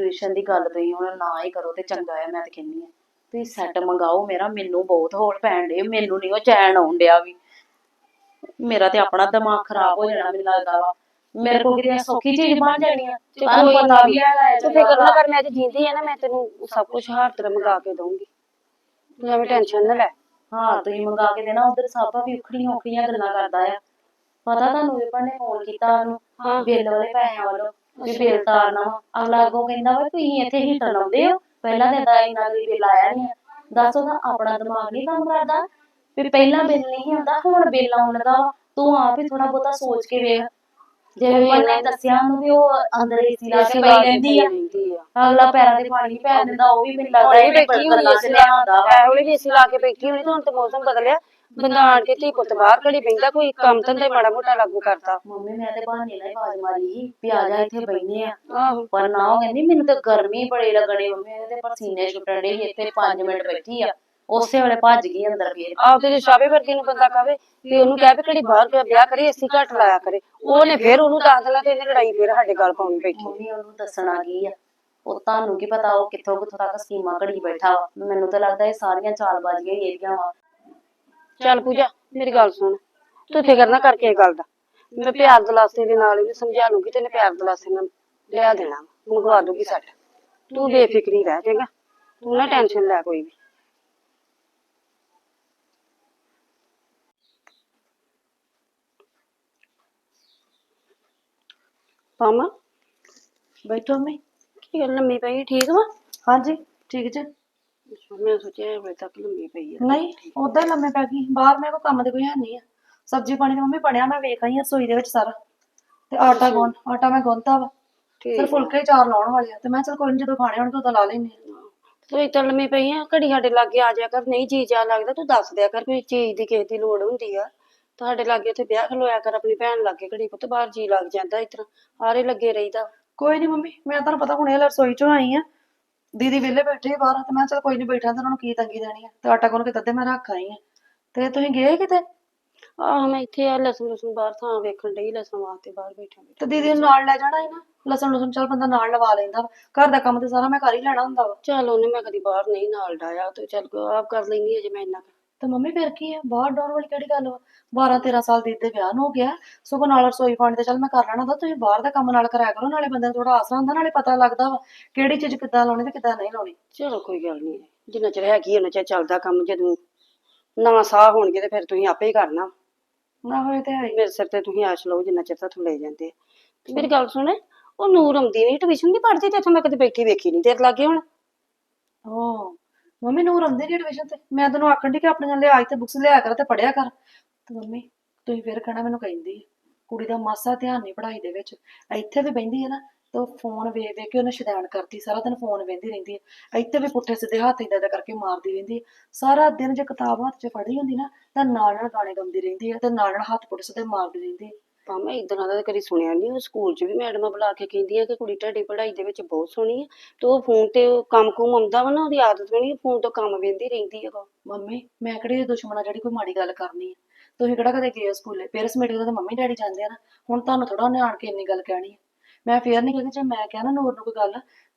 Tuition ਦੀ ਗੱਲ ਤੁਸੀਂ ਹੁਣ ਨਾ ਹੀ ਕਰੋ ਤੇ ਚੰਗਾ ਹੈ ਮੈਂ ਤੇ ਕਹਿੰਨੀ ਆ ਤੁਸੀਂ ਸੈੱਟ ਮੰਗਾਓ ਮੇਰਾ ਮੈਨੂੰ ਬਹੁਤ ਹੋਲ ਪੈਣ ਡੇ ਮੈਨੂੰ ਨਹੀਂ ਉਹ ਚੈਨ ਆਉਣ ਡਿਆ ਵੀ। ਮੇਰਾ ਤੇ ਆਪਣਾ ਦਿਮਾਗ ਖਰਾਬ ਹੋ ਜਾਣਾ ਮੈਨੂੰ ਲੱਗਦਾ ਵਾ। ਮੇਰੇ ਕੋਲ ਕਿਤੇ ਸੌਖੀ ਚੀਜ਼ ਬਣ ਜਾਣੀ ਆ। ਤੇ ਤੁਹਾਨੂੰ ਪਤਾ ਵੀ ਹੈ ਤੂੰ ਫਿਕਰ ਨਾ ਕਰ ਮੈਂ ਤੇ ਜਿੰਦੀ ਆ ਨਾ ਮੈਂ ਤੈਨੂੰ ਸਭ ਕੁਝ ਹਾਰ ਤੇਰਾ ਮੰਗਾ ਕੇ ਦਊਂਗੀ। ਤੂੰ ਐਵੇਂ ਟੈਨਸ਼ਨ ਨਾ ਲੈ। ਹਾਂ ਤੁਸੀਂ ਮੰਗਾ ਕੇ ਦੇਣਾ ਉਧਰ ਸਾਬਾ ਵੀ ਉਖੜੀਆਂ ਉਖੜੀਆਂ ਗੱਲਾਂ ਕਰਦਾ ਆ। ਪਤਾ ਤੁਹਾਨੂੰ ਵਿਪਨ ਨੇ ਫੋਨ ਕੀਤਾ ਉਹਨੂੰ ਹਾਂ। ਬਿੱਲ ਵਾਲੇ ਪੈਸਿਆਂ ਵੱਲੋਂ। ਵੀ ਬਿੱਲ ਤਾਰਨਾ। ਵਾ ਅਗਲਾ ਅੱਗੋਂ ਕਹਿੰਦਾ ਵਾ ਤੁਸੀਂ ਇੱਥੇ ਹੀਟਰ ਲਾਉਂਦੇ ਹੋ। ਪਹਿਲਾਂ ਤੇ ਤਾਂ ਇੰਨਾ ਕੋਈ ਬਿੱਲ ਆਇਆ ਨਹੀਂ ਦੱਸ ਉਹਦਾ ਆਪਣਾ ਦਿਮਾਗ ਨਹੀਂ ਕੰਮ ਕਰਦਾ। ਵੀ ਪਹਿਲਾਂ ਬਿੱਲ ਨਹੀਂ ਆਉਂਦਾ ਹੁਣ ਬਿੱਲ ਆਉਣ ਵਾ। ਤੂੰ ਆਪ ਹੀ ਥੋੜਾ ਬਹੁਤਾ ਸੋਚ ਕੇ ਵੇਖ। ਜਿਵੇਂ ਵਿਪਨ ਨੇ ਦੱਸਿਆ ਉਹਨੂੰ ਵੀ ਉਹ ਅੰਦਰ ਏਸੀ ਲਾ ਕੇ ਪਈ ਰਹਿੰਦੀ ਆ। ਅਗਲਾ ਪੈਰਾਂ ਦੇ ਪਾਣੀ ਪੈ ਦਿੰਦਾ ਉਹ ਵੀ ਮੈਨੂੰ ਲੱਗਦਾ ਇਹਨੇ ਬੈਠੀ ਵਾ। ਐ ਵੇਲੇ ਏਸੀ ਲਾ ਕੇ ਬੈਠੀ ਹੋਣੀ ਤੇ ਹੁਣ ਤੇ ਮੌਸਮ ਬਦਲਿਆ ਬੰਦਾ ਆਣ ਕੇ ਧੀ ਪੁੱਤ ਬਾਹਰ ਘੜੀ ਬੈਂਦਾ ਕੋਈ ਕੰਮ ਧੰਦਾ ਹੀ ਮਾੜਾ ਮੋਟਾ ਲਾਗੂ ਕਰਦਾ। ਮੰਮੀ ਮੈਂ ਤੇ ਬਹਾਨੇ ਨਾਲ ਹੀ ਆਵਾਜ਼ ਮਾਰੀ ਸੀ ਵੀ ਆ ਜਾ ਇੱਥੇ ਬੈਠਨੇ ਆ। ਆਹੋ। ਪਰ ਨਾ ਉਹ ਕਹਿੰਦੀ ਮੈਨੂੰ ਤਾਂ ਗਰਮੀ ਬੜੀ ਲੱਗਣੀ ਮੰਮੀ ਇਹਦੇ ਤੇ ਪਸੀਨੇ ਛੁੱਟਣ ਡੇ ਇੱਥੇ 5 ਮਿੰਟ ਬੈਠੀ ਆ। ਉਸੇ ਵੇਲੇ ਭੱਜ ਗਈ ਅੰਦਰ ਫੇਰ ਆਪ ਤੇ ਜੇ ਸ਼ਾਬੇ ਵਰਗੀ ਨੂੰ ਬੰਦਾ ਕਵੇ ਵੀ ਉਹਨੂੰ ਕਹਿ ਵੀ ਘੜੀ ਬਾਹਰ ਗਿਆ ਵਿਆਹ ਕਰੇ ਏਸੀ ਘੱਟ ਲਾਇਆ ਕਰੇ। ਉਹਨੇ ਫੇਰ ਉਹਨੂੰ ਦੱਸ ਦੇਣਾ ਤੇ ਇਹਨੇ ਲੜਾਈ ਫੇਰ ਸਾਡੇ ਗੱਲ ਪਾਉਣੀ ਬੈਠੀ ਮੰਮੀ ਉਹਨੂੰ ਦੱਸਣਾ ਕੀ ਆ? ਉਹ ਤੁਹਾਨੂੰ ਕੀ ਪਤਾ ਉਹ ਕਿੱਥੋਂ ਕਿੱਥੋਂ ਤੱਕ ਸਕੀਮਾਂ ਘੜੀ ਬੈਠਾ ਵਾ। ਮੈਨੂੰ ਤਾਂ ਲੱਗਦਾ ਇਹ ਸਾਰੀਆਂ ਚਾਲਬਾਜ਼ੀਆਂ ਹੀ ਇਹਦੀਆਂ ਵਾ। ਚੱਲ ਪੂਜਾ ਮੇਰੀ ਗੱਲ ਸੁਣ। ਤੂੰ ਫਿਕਰ ਨਾ ਕਰਕੇ ਇਹ ਗੱਲ ਦਾ। ਮੈਂ ਪਿਆਰ ਦਲਾਸੇ ਦੇ ਨਾਲ ਇਹਨੂੰ ਸਮਝਾ ਲੂੰਗੀ ਤੇ ਇਹਨੇ ਪਿਆਰ ਦਲਾਸੇ ਨਾਲ ਲਿਆ ਦੇਣਾ ਮੰਗਵਾ ਦੂਗੀ ਸੱਟ। ਤੂੰ ਬੇਫਿਕਰੀ ਰਹਿ ਜਾਏਗਾ ਤੂੰ ਨਾ ਟੈਨਸ਼ਨ ਲੈ ਕੋਈ ਵੀ। ਪਾਮਾ? ਬੈਠੋ ਮੰਮੀ। ਕੀ ਗੱਲ ਲੰਮੀ ਪਈ ਠੀਕ ਵਾ? ਹਾਂਜੀ ਠੀਕ ਜੀ। ਮੈਂ ਸੋਚਿਆ ਵੇ ਤੱਕ ਲੰਮੀ ਪਈ ਆ। ਨਹੀਂ ਉਦਾਂ ਹੀ ਲੰਮੇ ਪੈ ਗਈ। ਬਾਹਰ ਮੇਰੇ ਕੋਲ ਕੰਮ ਦੇ ਕੋਈ ਹੈ ਨਹੀਂ ਆ। ਸਬਜ਼ੀ ਪਾਣੀ ਤੇ ਮੰਮੀ ਬਣਿਆ ਮੈਂ ਵੇਖ ਆਈ ਆ ਰਸੋਈ ਦੇ ਵਿੱਚ ਸਾਰਾ। ਤੇ ਆਟਾ ਗੁੰਨ ਆਟਾ ਮੈਂ ਗੁੰਨਤਾ ਵਾ। ਫਿਰ ਠੀਕ ਫੁਲਕੇ ਚਾਰ ਲਾਉਣ ਵਾਲੇ ਆ। ਤੇ ਮੈਂ ਚਲ ਕੋਈ ਨਹੀਂ ਜਦੋਂ ਖਾਣੇ ਹੋਣਗੇ ਉਦੋਂ ਲਾ ਤੂੰ ਇੱਥੇ ਲੰਮੀ ਪਈ ਆ। ਘੜੀ ਸਾਡੇ ਲਾਗੇ ਆ ਜਾ ਕਰ। ਨਹੀਂ ਜੀ ਜਾ ਲੱਗਦਾ ਤੂੰ ਦੱਸ ਦਿਆ ਕਰ ਕੋਈ ਚੀਜ਼ ਦੀ ਕਿਸੇ ਦੀ ਲੋੜ ਹੁੰਦੀ ਆ। ਤੁਹਾਡੇ ਲਾਗੇ ਉੱਥੇ ਵਿਆਹ ਖਲੋਇਆ ਕਰ ਆਪਣੀ ਭੈਣ ਲਾਗੇ। ਘੜੀ ਪੁੱਤ ਬਾਹਰ ਜੀ ਲੱਗ ਜਾਂਦਾ ਇਸ ਤਰ੍ਹਾਂ। ਆਰੇ ਲੱਗੇ ਰਹੀਦਾ। ਕੋਈ ਨਹੀਂ ਮੰਮੀ ਮੈਂ ਤੁਹਾਨੂੰ ਪਤਾ ਹੁਣੇ ਰਸੋਈ ਚੋਂ ਆਈ ਆ। ਦੀਦੀ ਵਿਹਲੇ ਬੈਠੇ ਬਾਹਰ ਤੇ ਮੈਂ ਚਲ ਕੋਈ ਨਹੀਂ ਬੈਠਾ ਤੇ ਉਹਨਾਂ ਨੂੰ ਕੀ ਤੰਗੀ ਦੇਣੀ ਆ? ਤੇ ਆਟਾ ਗੁੰਨ ਕੇ ਤੱਦੇ ਮੈਂ ਰੱਖ ਆਈ ਆ। ਤੇ ਤੁਸੀਂ ਗਏ ਕਿਤੇ? ਆਹ ਮੈਂ ਇੱਥੇ ਆ ਲਸਣ ਲਸਣ ਬਾਹਰ ਥਾਂ ਵੇਖਣ ਡਈ ਲਸਣ ਵਾਸਤੇ ਬਾਹਰ ਬੈਠਾ ਤੇ ਦੀਦੀ ਨੂੰ ਨਾਲ ਲੈ ਜਾਣਾ ਹੈ ਨਾ? ਲਸਣ ਲਸਣ ਚਲ ਬੰਦਾ ਨਾਲ ਲਵਾ ਲੈਂਦਾ ਵਾ। ਘਰ ਦਾ ਕੰਮ ਤੇ ਸਾਰਾ ਮੈਂ ਕਰ ਹੀ ਲੈਣਾ ਹੁੰਦਾ ਵਾ। ਚੱਲ ਉਹਨੇ ਮੈਂ ਕਦੀ ਬਾਹਰ ਨਹੀਂ ਨਾਲ ਡਾਇਆ ਤੇ ਚੱਲ ਕੋ ਆਪ ਕਰ ਲੈਣੀ ਅਜੇ ਮੈਂ ਇੰਨਾ ਕੁ। ਤੇ ਮੰਮੀ ਫਿਰ ਕੀ ਆ? ਬਾਹਰ ਡਾਉਣ ਵਾਲੀ ਕਿਹੜੀ ਗੱਲ ਵਾ? 12 13 ਸਾਲ ਦੀ ਦੇ ਵਿਆਹ ਨੂੰ ਹੋ ਗਿਆ। ਸਗੋਂ ਨਾਲ ਰਸੋਈ ਪਾਣੀ ਤੇ ਚੱਲ ਮੈਂ ਕਰ ਲੈਣਾ ਤਾਂ ਤੁਸੀਂ ਬਾਹਰ ਦਾ ਕੰਮ ਨਾਲ ਕਰਾਇਆ ਕਰੋ ਨਾਲੇ ਬੰਦੇ ਨੂੰ ਥੋੜਾ ਆਸਰਾ ਹੁੰਦਾ ਨਾਲੇ ਪਤਾ ਲੱਗਦਾ ਵਾ ਕਿਹੜੀ ਚੀਜ਼ ਕਿੱਦਾਂ ਲਾਉਣੀ ਤੇ ਕਿੱਦਾਂ ਨਹੀਂ ਲਾਉਣੀ। ਚਲੋ ਕੋਈ ਗੱਲ ਨਹੀਂ। ਜਿੰਨਾ ਚਿਰ ਹੈਗੀ ਉਹਨਾਂ ਚਿਰ ਚੱਲਦਾ ਕੰਮ ਜਦੋਂ ਨਵਾਂ ਸਾਹ ਹੋਣਗੇ ਤੇ ਫਿਰ ਤੁਸੀਂ ਆਪੇ ਹੀ ਕਰਨਾ। ਨਾ ਹੋਏ ਤੇ ਹੈ ਹੀ। ਮੇਰੇ ਸਿਰ ਤੇ ਤੁਸੀਂ ਆਸ਼ ਲਓ ਜਿੰਨਾ ਚਿਰ ਤੁਹਾਨੂੰ ਲੈ ਜਾਂਦੇ। ਤੇ ਮੇਰੀ ਗੱਲ ਸੁਣ ਉਹ ਨੂਰ ਆਉਂਦੀ ਨਹੀਂ ਟਿਊਸ਼ਨ ਦੀ ਪੜ੍ਹਦੀ ਤੇ ਇੱਥੇ ਮੈਂ ਕਦੇ ਬੈਠੀ ਵੇਖੀ ਨਹੀਂ ਤੇਰੇ ਲਾਗੇ ਹੁਣ। ਓ ਮੰਮੀ ਨੂੰ ਰੰਦੇ ਨਹੀਂ ਐਡਮਿਸ਼ਨ ਤੇ? ਮੈਂ ਤੈਨੂੰ ਆਖਣ ਦੀ ਕਿ ਆਪਣੇ ਲਿਆ ਤੇ ਬੁੱਕਸ ਲਿਆ ਕਰ ਤੇ ਪੜਿਆ ਕਰ। ਤੇ ਮੰਮੀ ਤੁਸੀਂ ਫਿਰ ਕਹਿਣਾ ਮੈਨੂੰ ਕਹਿੰਦੀ ਆ, ਕੁੜੀ ਦਾ ਮਾਸਾ ਧਿਆਨ ਨਹੀਂ ਪੜ੍ਹਾਈ ਦੇ ਵਿੱਚ। ਇੱਥੇ ਵੀ ਬਹਿੰਦੀ ਹੈ ਨਾ ਤੇ ਉਹ ਫੋਨ ਵੇਖ ਵੇਖ ਕੇ ਉਹਨੇ ਸ਼ੈਤਾਨ ਕਰਤੀ ਸਾਰਾ ਦਿਨ ਫੋਨ ਵੇਖਦੀ ਰਹਿੰਦੀ ਹੈ ਇੱਥੇ ਵੀ ਪੁੱਠੇ ਸਿੱਧੇ ਹੱਥ ਏਦਾਂ ਏਦਾਂ ਕਰਕੇ ਮਾਰਦੀ ਰਹਿੰਦੀ ਹੈ ਸਾਰਾ ਦਿਨ ਜੇ ਕਿਤਾਬ ਹੱਥ 'ਚ ਫੜੀ ਹੁੰਦੀ ਨਾ ਤਾਂ ਨਾਲ ਨਾਲ ਗਾਣੇ ਗਾਉਂਦੀ ਰਹਿੰਦੀ ਹੈ ਤੇ ਨਾਲ ਨਾਲ ਹੱਥ ਪੁੱਠੇ ਸਿੱਧੇ ਮਾਰਦੀ ਰਹਿੰਦੀ ਹੈ ਭਾਵੇਂ ਇਦਾਂ ਦਾ ਤਾਂ ਕਦੀ ਸੁਣਿਆ ਨਹੀਂ ਉਹ ਸਕੂਲ 'ਚ ਵੀ ਮੈਡਮਾਂ ਬੁਲਾ ਕੇ ਕਹਿੰਦੀਆਂ ਕਿ ਕੁੜੀ ਤੁਹਾਡੀ ਪੜ੍ਹਾਈ ਦੇ ਵਿੱਚ ਬਹੁਤ ਸੋਹਣੀ ਹੈ ਤੇ ਉਹ ਫੋਨ ਤੇ ਕੰਮ ਕੁਮ ਆਉਂਦਾ ਵਾ ਨਾ, ਉਹਦੀ ਆਦਤ ਬਣੀ ਫੋਨ ਤੋਂ ਕੰਮ ਵੇਂਦੀ ਰਹਿੰਦੀ ਹੈ ਮੰਮੀ, ਮੈਂ ਕਿਹੜੀ ਦੁਸ਼ਮਣ ਆ ਜਿਹੜੀ ਕੋਈ ਮਾੜੀ ਗੱਲ ਕਰਨੀ ਆ? ਤੁਸੀਂ ਕਿਹੜਾ ਕਦੇ ਗਏ ਹੋ ਸਕੂਲੇ? ਪੇਰੈਂਟਸ ਮੀਟਿੰਗ ਤੇ ਮੰਮੀ ਡੈਡੀ ਜਾਂਦੇ ਆ ਨਾ, ਹੁਣ ਤੁਹਾਨੂੰ ਥੋੜਾ ਉਹਨੇ ਆਣ ਕੇ ਇੰਨੀ ਗੱਲ ਕਹਿਣੀ ਹੈ ਮੈਂ ਫੇਰ ਨਹੀਂ ਕਹਿੰਦੀ ਜੇ ਮੈਂ ਕਿਹਾ ਨਾ ਨੂਰ ਨੂੰ ਕੋਈ ਗੱਲ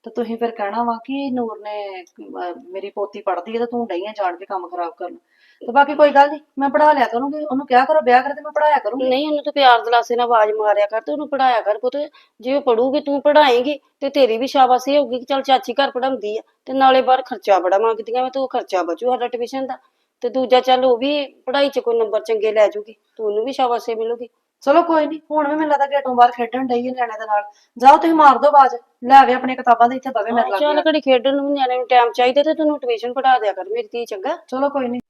ਤਾਂ ਤੁਸੀਂ ਫਿਰ ਕਹਿਣਾ ਵਾ ਕਿ ਨੂਰ ਨੇ ਅਹ, ਮੇਰੀ ਪੋਤੀ ਪੜ੍ਹਦੀ ਹੈ ਤੇ ਤੂੰ ਡਈਆਂ ਜਾਣ ਕੇ ਕੰਮ ਖਰਾਬ ਕਰਨ। ਤੇ ਬਾਕੀ ਕੋਈ ਗੱਲ ਨਹੀਂ ਮੈਂ ਪੜ੍ਹਾ ਲਿਆ ਕਰੂੰਗੀ ਉਹਨੂੰ ਕਿਹਾ ਕਰੋ ਵਿਆਹ ਕਰ ਤੇ ਮੈਂ ਪੜਾਇਆ ਕਰੂੰਗੀ। ਨਹੀਂ ਉਹਨੂੰ ਤਾਂ ਪਿਆਰ ਦਲਾਸੇ ਨਾਲ ਆਵਾਜ਼ ਮਾਰਿਆ ਕਰ ਤੇ ਉਹਨੂੰ ਪੜਾਇਆ ਕਰ ਪੁੱਤ। ਜੇ ਉਹ ਪੜੂਗੀ ਤੂੰ ਪੜਾਏਂਗੀ ਤੇ ਤੇਰੀ ਵੀ ਸ਼ਾਬਾਸ਼ੀ ਹੋਊਗੀ ਕਿ ਚਲ ਚਾਚੀ ਘਰ ਪੜਾਉਂਦੀ ਆ ਤੇ ਨਾਲੇ ਬਾਹਰ ਖਰਚਾ ਬੜਾ ਮੰਗਦੀਆਂ ਵਾ ਤੇ ਉਹ ਖਰਚਾ ਬਚੂ ਸਾਡਾ ਟਿਊਸ਼ਨ ਦਾ। ਤੇ ਦੂਜਾ ਚੱਲ ਉਹ ਵੀ ਪੜਾਈ 'ਚ ਕੋਈ ਨੰਬਰ ਚੰਗੇ ਲੈ ਜੂਗੀ ਤੇ ਉਹਨੂੰ ਵੀ ਸ਼ਾਬਾਸ਼ੀ ਮਿਲੂਗੀ। ਚਲੋ ਕੋਈ ਨਹੀਂ ਹੁਣ ਵੀ ਮੈਨੂੰ ਲੱਗਦਾ ਗੇਟੋਂ ਬਾਹਰ ਖੇਡਣ ਡਈ ਹੈ ਨਿਆਣਿਆਂ ਦੇ ਨਾਲ। ਜਾਓ ਤੁਸੀਂ ਮਾਰ ਦਿਓ ਬਾਜ ਲੈ ਆਵੇ ਆਪਣੀਆਂ ਕਿਤਾਬਾਂ ਦੇ ਇੱਥੇ ਬਵੇ ਮੇਰੇ ਚੱਲ ਲਾਗੇ ਘੜੀ ਖੇਡਣ ਨੂੰ ਵੀ ਨਿਆਣੇ ਨੂੰ ਟਾਈਮ ਚਾਹੀਦਾ ਤੇ ਤੈਨੂੰ ਟਿਊਸ਼ਨ ਪੜਾ ਦਿਆ ਕਰ ਮੇਰੀ ਧੀ ਚੰਗਾ। ਚਲੋ ਕੋਈ ਨਹੀਂ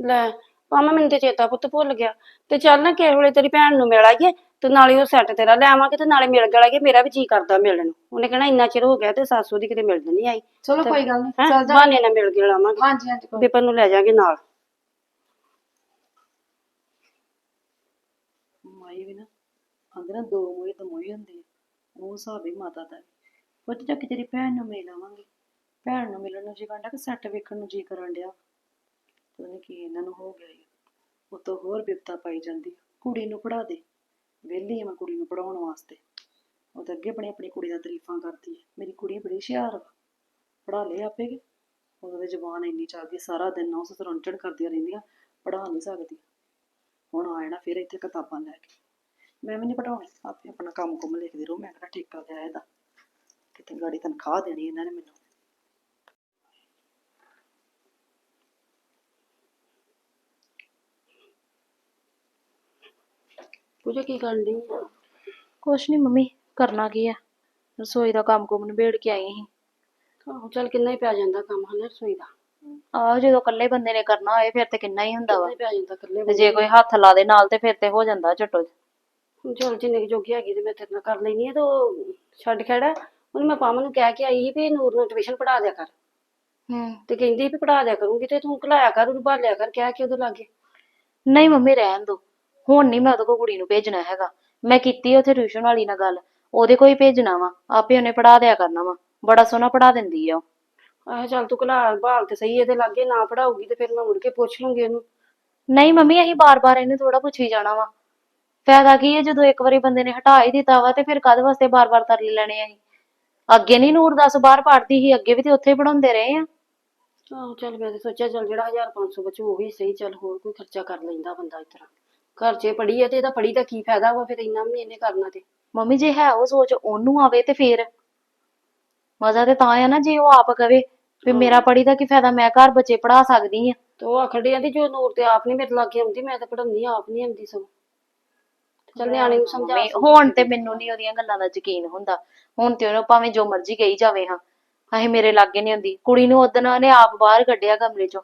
ਲੈ ਮਾਮਾ ਮੈਨੂੰ ਤੇ ਚੇਤਾ ਪੁੱਤ ਭੁੱਲ ਗਿਆ। ਤੇ ਚੱਲ ਨਾ ਕਿਸੇ ਵੇਲੇ ਤੇਰੀ ਭੈਣ ਨੂੰ ਮਿਲ ਆਈਏ ਤੇ ਨਾਲੇ ਉਹ ਸੈੱਟ ਤੇਰਾ ਲੈ ਆਵਾਂਗੇ ਤੇ ਨਾਲੇ ਮਿਲ ਗਲਾਂਗੇ ਮੇਰਾ ਵੀ ਜੀ ਕਰਦਾ ਮਿਲਣ ਨੂੰ। ਉਹਨੇ ਕਹਿਣਾ ਇੰਨਾ ਚਿਰ ਹੋ ਗਿਆ ਤੇ ਸਾਸੂ ਦੀ ਕਿਤੇ ਮਿਲਣ ਨਹੀਂ ਆਈ। ਚਲੋ ਕੋਈ ਗੱਲ ਨਹੀਂ ਚੱਲ ਜਾ। ਬਹਾਨੇ ਨਾਲ ਮਿਲ ਕੇ ਲਾਵਾਂਗੇ। ਹਾਂਜੀ ਹਾਂਜੀ ਕੋਈ ਪੇਪਰ ਨੂੰ ਲੈ ਜਾਾਂਗੇ ਨਾਲ ਮਾਈ ਵੀ ਨਾ ਆਂਦੇ ਨਾ ਦੋ ਮੋਈ ਤਾਂ ਹੁੰਦੇ ਹੁੰਦੀ ਉਹ ਹਿਸਾਬ ਹੀ ਮਾਤਾ ਦਾ ਪੁੱਤ ਜਾ ਤੇਰੀ ਭੈਣ ਨੂੰ ਮਿਲ ਆਵਾਂਗੇ। ਭੈਣ ਨੂੰ ਮਿਲਣ ਨੂੰ ਜੀ ਕਹਿੰਦਾ ਕਿ ਸੈੱਟ ਵੇਖਣ ਨੂੰ ਜੀ ਕਰਨ ਡਿਆ? ਪਤਾ ਕੀ ਇਹਨਾਂ ਨੂੰ ਹੋ ਗਿਆ ਈ ਉਤੋਂ ਹੋਰ ਬਿਪਤਾ ਪਾਈ ਜਾਂਦੀ ਕੁੜੀ ਨੂੰ ਪੜਾ ਦੇ। ਵਿਹਲੀ ਆ ਮੈਂ ਕੁੜੀ ਨੂੰ ਪੜਾਉਣ ਵਾਸਤੇ। ਉਹ ਤਾਂ ਅੱਗੇ ਆਪਣੀ ਆਪਣੀ ਕੁੜੀ ਦਾ ਤਾਰੀਫਾਂ ਕਰਦੀ ਹੈ ਮੇਰੀ ਕੁੜੀ ਬੜੀ ਹੁਸ਼ਿਆਰ ਵਾ ਪੜਾ ਲਿਆ ਆਪੇ ਕਿ? ਉਹਦੇ ਜ਼ਬਾਨ ਇੰਨੀ ਚੱਲਦੀ ਸਾਰਾ ਦਿਨ ਉਸ ਸਰੰਚਣ ਕਰਦੀਆਂ ਰਹਿੰਦੀਆਂ ਪੜਾ ਨਹੀਂ ਸਕਦੀ। ਹੁਣ ਆ ਜਾਣਾ, ਫਿਰ ਇੱਥੇ ਕਿਤਾਬਾਂ ਲੈ ਕੇ। ਮੈਂ ਵੀ ਨਹੀਂ ਪੜਾਉਣੀ ਆਪੇ ਆਪਣਾ ਕੰਮ ਕੁਮ ਲਿਖਦੀ ਰਹੋ ਮੈਂ ਕਿਹੜਾ ਠੇਕਾ ਲਿਆ ਇਹਦਾ। ਕਿਤੇ ਗਾੜੀ ਤਨਖਾਹ ਦੇਣੀ ਇਹਨਾਂ ਨੇ ਮੈਨੂੰ। ਪੂਜਾ ਕੀ ਕਰਨ ਆ? ਕੁਛ ਨਹੀਂ ਮੰਮੀ ਕਰਨਾ ਕੀ ਆ? ਰਸੋਈ ਦਾ ਕੰਮ ਕੁਮ ਨਿਬੇੜ ਕੇ ਆਈ ਸੀ। ਆਹੋ ਚੱਲ ਕਿੰਨਾ ਹੀ ਪੈ ਜਾਂਦਾ ਕੰਮ ਹਲੇ ਰਸੋਈ ਦਾ? ਆਹੋ ਜਦੋਂ ਇਕੱਲੇ ਬੰਦੇ ਨੇ ਕਰਨਾ ਹੋਏ ਫਿਰ ਤੇ ਕਿੰਨਾ ਹੀ ਹੁੰਦਾ ਵਾ। ਕਿੰਨਾ ਹੀ ਪੈ ਜਾਂਦਾ ਇਕੱਲੇ ਤੇ ਜੇ ਕੋਈ ਹੱਥ ਲਾ ਦੇ ਨਾਲ ਤੇ ਫਿਰ ਤੇ ਹੋ ਜਾਂਦਾ ਝਟੋ ਚੱਲ ਜਿੰਨੇ ਕੁ ਜੋਗੀ ਹੈਗੀ ਤੇ ਮੈਂ ਤੇਰੇ ਨਾਲ ਕਰ ਲੈਣੀ ਆ ਤੇ ਉਹ ਛੱਡ ਖੜਾ। ਉਹਨੂੰ ਮੈਂ ਪਾਮਾ ਨੂੰ ਕਹਿ ਕੇ ਆਈ ਸੀ ਵੀ ਨੂਰ ਨੂੰ ਟਿਊਸ਼ਨ ਪੜਾ ਦਿਆ ਕਰ। ਹੂੰ। ਤੇ ਕਹਿੰਦੀ ਵੀ ਪੜਾ ਦਿਆ ਕਰੂੰਗੀ ਤੇ ਤੂੰ ਘਲਾਇਆ ਕਰ ਉਹਨੂੰ ਭਾਲਿਆ ਕਰ ਕਹਿ ਕੇ ਉਹਦੇ ਲਾਗੇ। ਨਹੀਂ ਮੰਮੀ ਰਹਿਣ ਦੋ। ਹੁਣ ਨਹੀਂ ਮੈਂ ਉਹਦੇ ਕੋਲ ਕੁੜੀ ਨੂੰ ਭੇਜਣਾ ਹੈਗਾ। ਮੈਂ ਕੀਤੀ ਉੱਥੇ ਟਿਊਸ਼ਨ ਵਾਲੀ ਨਾਲ ਗੱਲ। ਉਹਦੇ ਕੋਈ ਭੇਜਣਾ ਵਾ। ਆਪੇ ਉਹਨੇ ਪੜਾ ਦਿਆ ਕਰਨਾ ਵਾ। ਬੜਾ ਸੋਹਣਾ ਪੜਾ ਦਿੰਦੀ ਆ ਉਹ। ਆਹ ਚੱਲ ਤੂੰ ਘਲਾ ਭਾਲ ਤੇ ਸਹੀ ਇਹਦੇ ਲਾਗੇ ਨਾ ਪੜਾਉਗੀ ਤੇ ਫਿਰ ਮੈਂ ਮੁੜ ਕੇ ਪੁੱਛ ਲੂੰਗੀ ਉਹਨੂੰ। ਨਹੀਂ ਮੰਮੀ ਅਸੀਂ ਬਾਰ-ਬਾਰ ਇਹਨੂੰ ਥੋੜਾ ਪੁੱਛੀ ਜਾਣਾ ਵਾ। ਫਾਇਦਾ ਕੀ ਹੈ ਜਦੋਂ ਇੱਕ ਵਾਰੀ ਬੰਦੇ ਨੇ ਹਟਾ ਹੀ ਦਿੱਤਾ ਵਾ ਤੇ ਫਿਰ ਕਾਹਦੇ ਵਾਸਤੇ ਬਾਰ-ਬਾਰ ਤਰਲੇ ਲੈਣੇ ਆ ਅਸੀਂ? ਅੱਗੇ ਨਹੀਂ ਨੂਰ 10 ਬਾਹਰ ਪੜਦੀ ਸੀ ਅੱਗੇ ਵੀ ਤੇ ਉੱਥੇ ਹੀ ਪੜਾਉਂਦੇ ਰਹੇ ਆ। ਆਹੋ ਚੱਲ ਮੈਂ ਤੇ ਸੋਚਿਆ ਚੱਲ ਜਿਹੜਾ 1500 ਬਚੂ ਉਹ ਵੀ ਸਹੀ ਚੱਲ ਹੋਰ ਕੋਈ ਖਰਚਾ ਕਰ ਲੈਂਦਾ ਬੰਦਾ ਇਸ ਤਰ੍ਹਾਂ। ਘਰ 'ਚ ਪੜੀ ਆ ਤੇ ਇਹਦਾ ਪੜੀ ਦਾ ਕੀ ਫਾਇਦਾ ਵਾ ਫਿਰ ਇੰਨਾ ਵੀ ਨੀ ਇਹਨੇ ਕਰਨਾ ਤੇ। ਮੰਮੀ ਜੇ ਹੈ ਉਹ ਸੋਚ ਉਹਨੂੰ ਆਵੇ ਤੇ ਫੇਰ। ਮਜ਼ਾ ਤੇ ਤਾਂ ਆ ਨਾ ਜੇ ਉਹ ਆਪ ਕਵੇ ਵੀ ਮੇਰਾ ਪੜੀ ਦਾ ਕੀ ਫਾਇਦਾ ਮੈਂ ਘਰ ਬੱਚੇ ਪੜਾ ਸਕਦੀ ਆ। ਤੇ ਉਹ ਆਂਦੀ ਜੋ ਨੂਰ ਤੇ ਆਪ ਨਹੀਂ ਮੇਰੇ ਲਾਗੇ ਆਉਂਦੀ ਮੈਂ ਤਾਂ ਪੜਾਉਂਦੀ ਆਪ ਨਹੀਂ ਆਉਂਦੀ ਸਭ ਚੱਲ ਨਿਆਣੇ ਨੂੰ ਸਮਝਾ ਹੁਣ ਤੇ ਮੈਨੂੰ ਨਹੀਂ ਉਹਦੀਆਂ ਗੱਲਾਂ ਦਾ ਯਕੀਨ ਹੁੰਦਾ। ਹੁਣ ਤੇ ਉਹਨੂੰ ਭਾਵੇਂ ਜੋ ਮਰਜ਼ੀ ਕਹੀ ਜਾਵੇ ਹਾਂ। ਅਹੇ ਮੇਰੇ ਲਾਗੇ ਨਹੀਂ ਹੁੰਦੀ ਕੁੜੀ ਨੂੰ ਉਦਣ ਉਹਨੇ ਆਪ ਬਾਹਰ ਕੱਢਿਆ ਕਮਰੇ ਚੋਂ।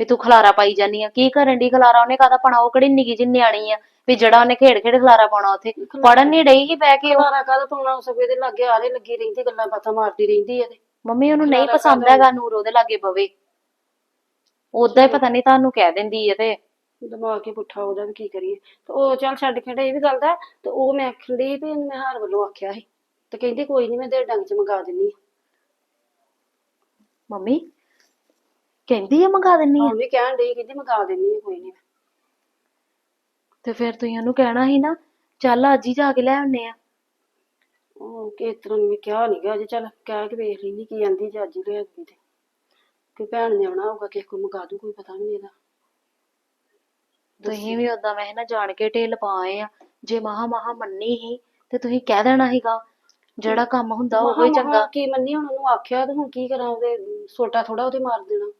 ਵੀ ਤੂੰ ਖਲਾਰਾ ਪਾਈ ਜਾਨੀ ਆ। ਕੀ ਕਰਨ ਦੀ ਖਲਾਰਾ? ਉਹਨੇ ਕਾਹਦਾ ਪਾਣਾ ਉਹ ਕਿਹੜੀ ਨਿੱਕੀ ਜਿਹੀ ਨਿਆਣੀ ਆ? ਵੀ ਜਿਹੜਾ ਉਹਨੇ ਖੇਡ ਖੇਡ ਖਲਾਰਾ ਪਾਉਣਾ ਉੱਥੇ। ਪੜਨ ਨਹੀਂ ਡਈ ਸੀ ਬਹਿ ਕੇ ਉਹ। ਖਲਾਰਾ ਕਾਹਦਾ ਪਾਉਣਾ? ਉਸ ਵੇਲੇ ਦੇ ਲਾਗੇ ਆਰੇ ਲੱਗੀ ਰਹਿੰਦੀ ਗੱਲਾਂ ਬਾਤਾਂ ਮਾਰਦੀ ਰਹਿੰਦੀ ਹੈ ਤੇ ਮੰਮੀ ਉਹਨੂੰ ਨਹੀਂ ਪਸੰਦ ਹੈਗਾ ਨੂਰ ਉਹਦੇ ਲਾਗੇ ਬਵੇ। ਉਦਾਂ ਹੀ ਪਤਾ ਨਹੀਂ ਤੁਹਾਨੂੰ ਕਹਿ ਦਿੰਦੀ ਹੈ ਤੇ। ਦਿਮਾਗ ਹੀ ਪੁੱਠਾ ਉਹਦਾ ਵੀ ਕੀ ਕਰੀਏ। ਤੇ ਉਹ ਚੱਲ ਛੱਡ ਖੜੇ ਇਹ ਵੀ ਗੱਲ ਦਾ। ਤੇ ਉਹ ਮੈਂ ਆਖਣ ਡਈ ਵੀ ਇਹਨੂੰ ਮੈਂ ਹਾਰ ਵੱਲੋਂ ਆਖਿਆ ਸੀ। ਤੇ ਕਹਿੰਦੀ ਕੋਈ ਨਹੀਂ ਮੈਂ ਦੇ ਡੰਗ ਚ ਮੰਗਾ ਦਿੰਨੀ ਮੰਮੀ ਕਹਿੰਦੀ ਆ ਮੰਗਾ ਦਿੰਨੀ ਆ? ਵੀ ਕਹਿਣ ਡਈ ਕਹਿੰਦੀ ਮੰਗਾ ਦਿੰਨੀ ਆ ਕੋਈ ਨਹੀਂ ਤੇ ਫਿਰ ਤੁਸੀਂ ਉਹਨੂੰ ਕਹਿਣਾ ਸੀ ਨਾ ਚੱਲ ਅੱਜ ਹੀ ਜਾ ਕੇ ਲੈ ਆਉਨੇ ਆ। ਉਹ ਕਿਸ ਤਰ੍ਹਾਂ ਮੈਂ ਕਿਹਾ ਨੀ ਗਾ ਜੇ ਚੱਲ ਕਹਿ ਕੇ ਵੇਖ ਲੈਂਦੀ ਕੀ ਆਂਦੀ ਜੇ ਅੱਜ ਹੀ ਲੈ ਆਉਂਦੀ ਤੇ। ਕਿ ਭੈਣ ਨੇ ਆਉਣਾ ਹੋਊਗਾ ਕਿਸੇ ਕੋ ਮੰਗਾ ਦੂ ਕੋਈ ਪਤਾ ਨਹੀਂ ਇਹਦਾ। ਤੁਸੀਂ ਵੀ ਓਦਾਂ ਮੈਂ ਨਾ ਜਾਣ ਕੇ ਢਿੱਲ ਪਾਏ ਆ। ਜੇ ਮਹਾ ਮਹਾ ਮੰਨੀ ਹੀ ਤੇ ਤੁਸੀਂ ਕਹਿ ਦੇਣਾ ਸੀਗਾ। ਜਿਹੜਾ ਕੰਮ ਹੁੰਦਾ ਉਹ ਹੀ ਮਹਾਂ- ਚੰਗਾ। ਮਹਾਂ ਕੀ ਮੰਨੀ ਹੁਣ ਉਹਨੂੰ ਆਖਿਆ ਤੇ ਹੁਣ ਕੀ ਕਰਾਂ ਉਹਦੇ ਸੋਟਾ ਥੋੜਾ ਉਹਦੇ ਮਾਰ ਦੇਣਾ।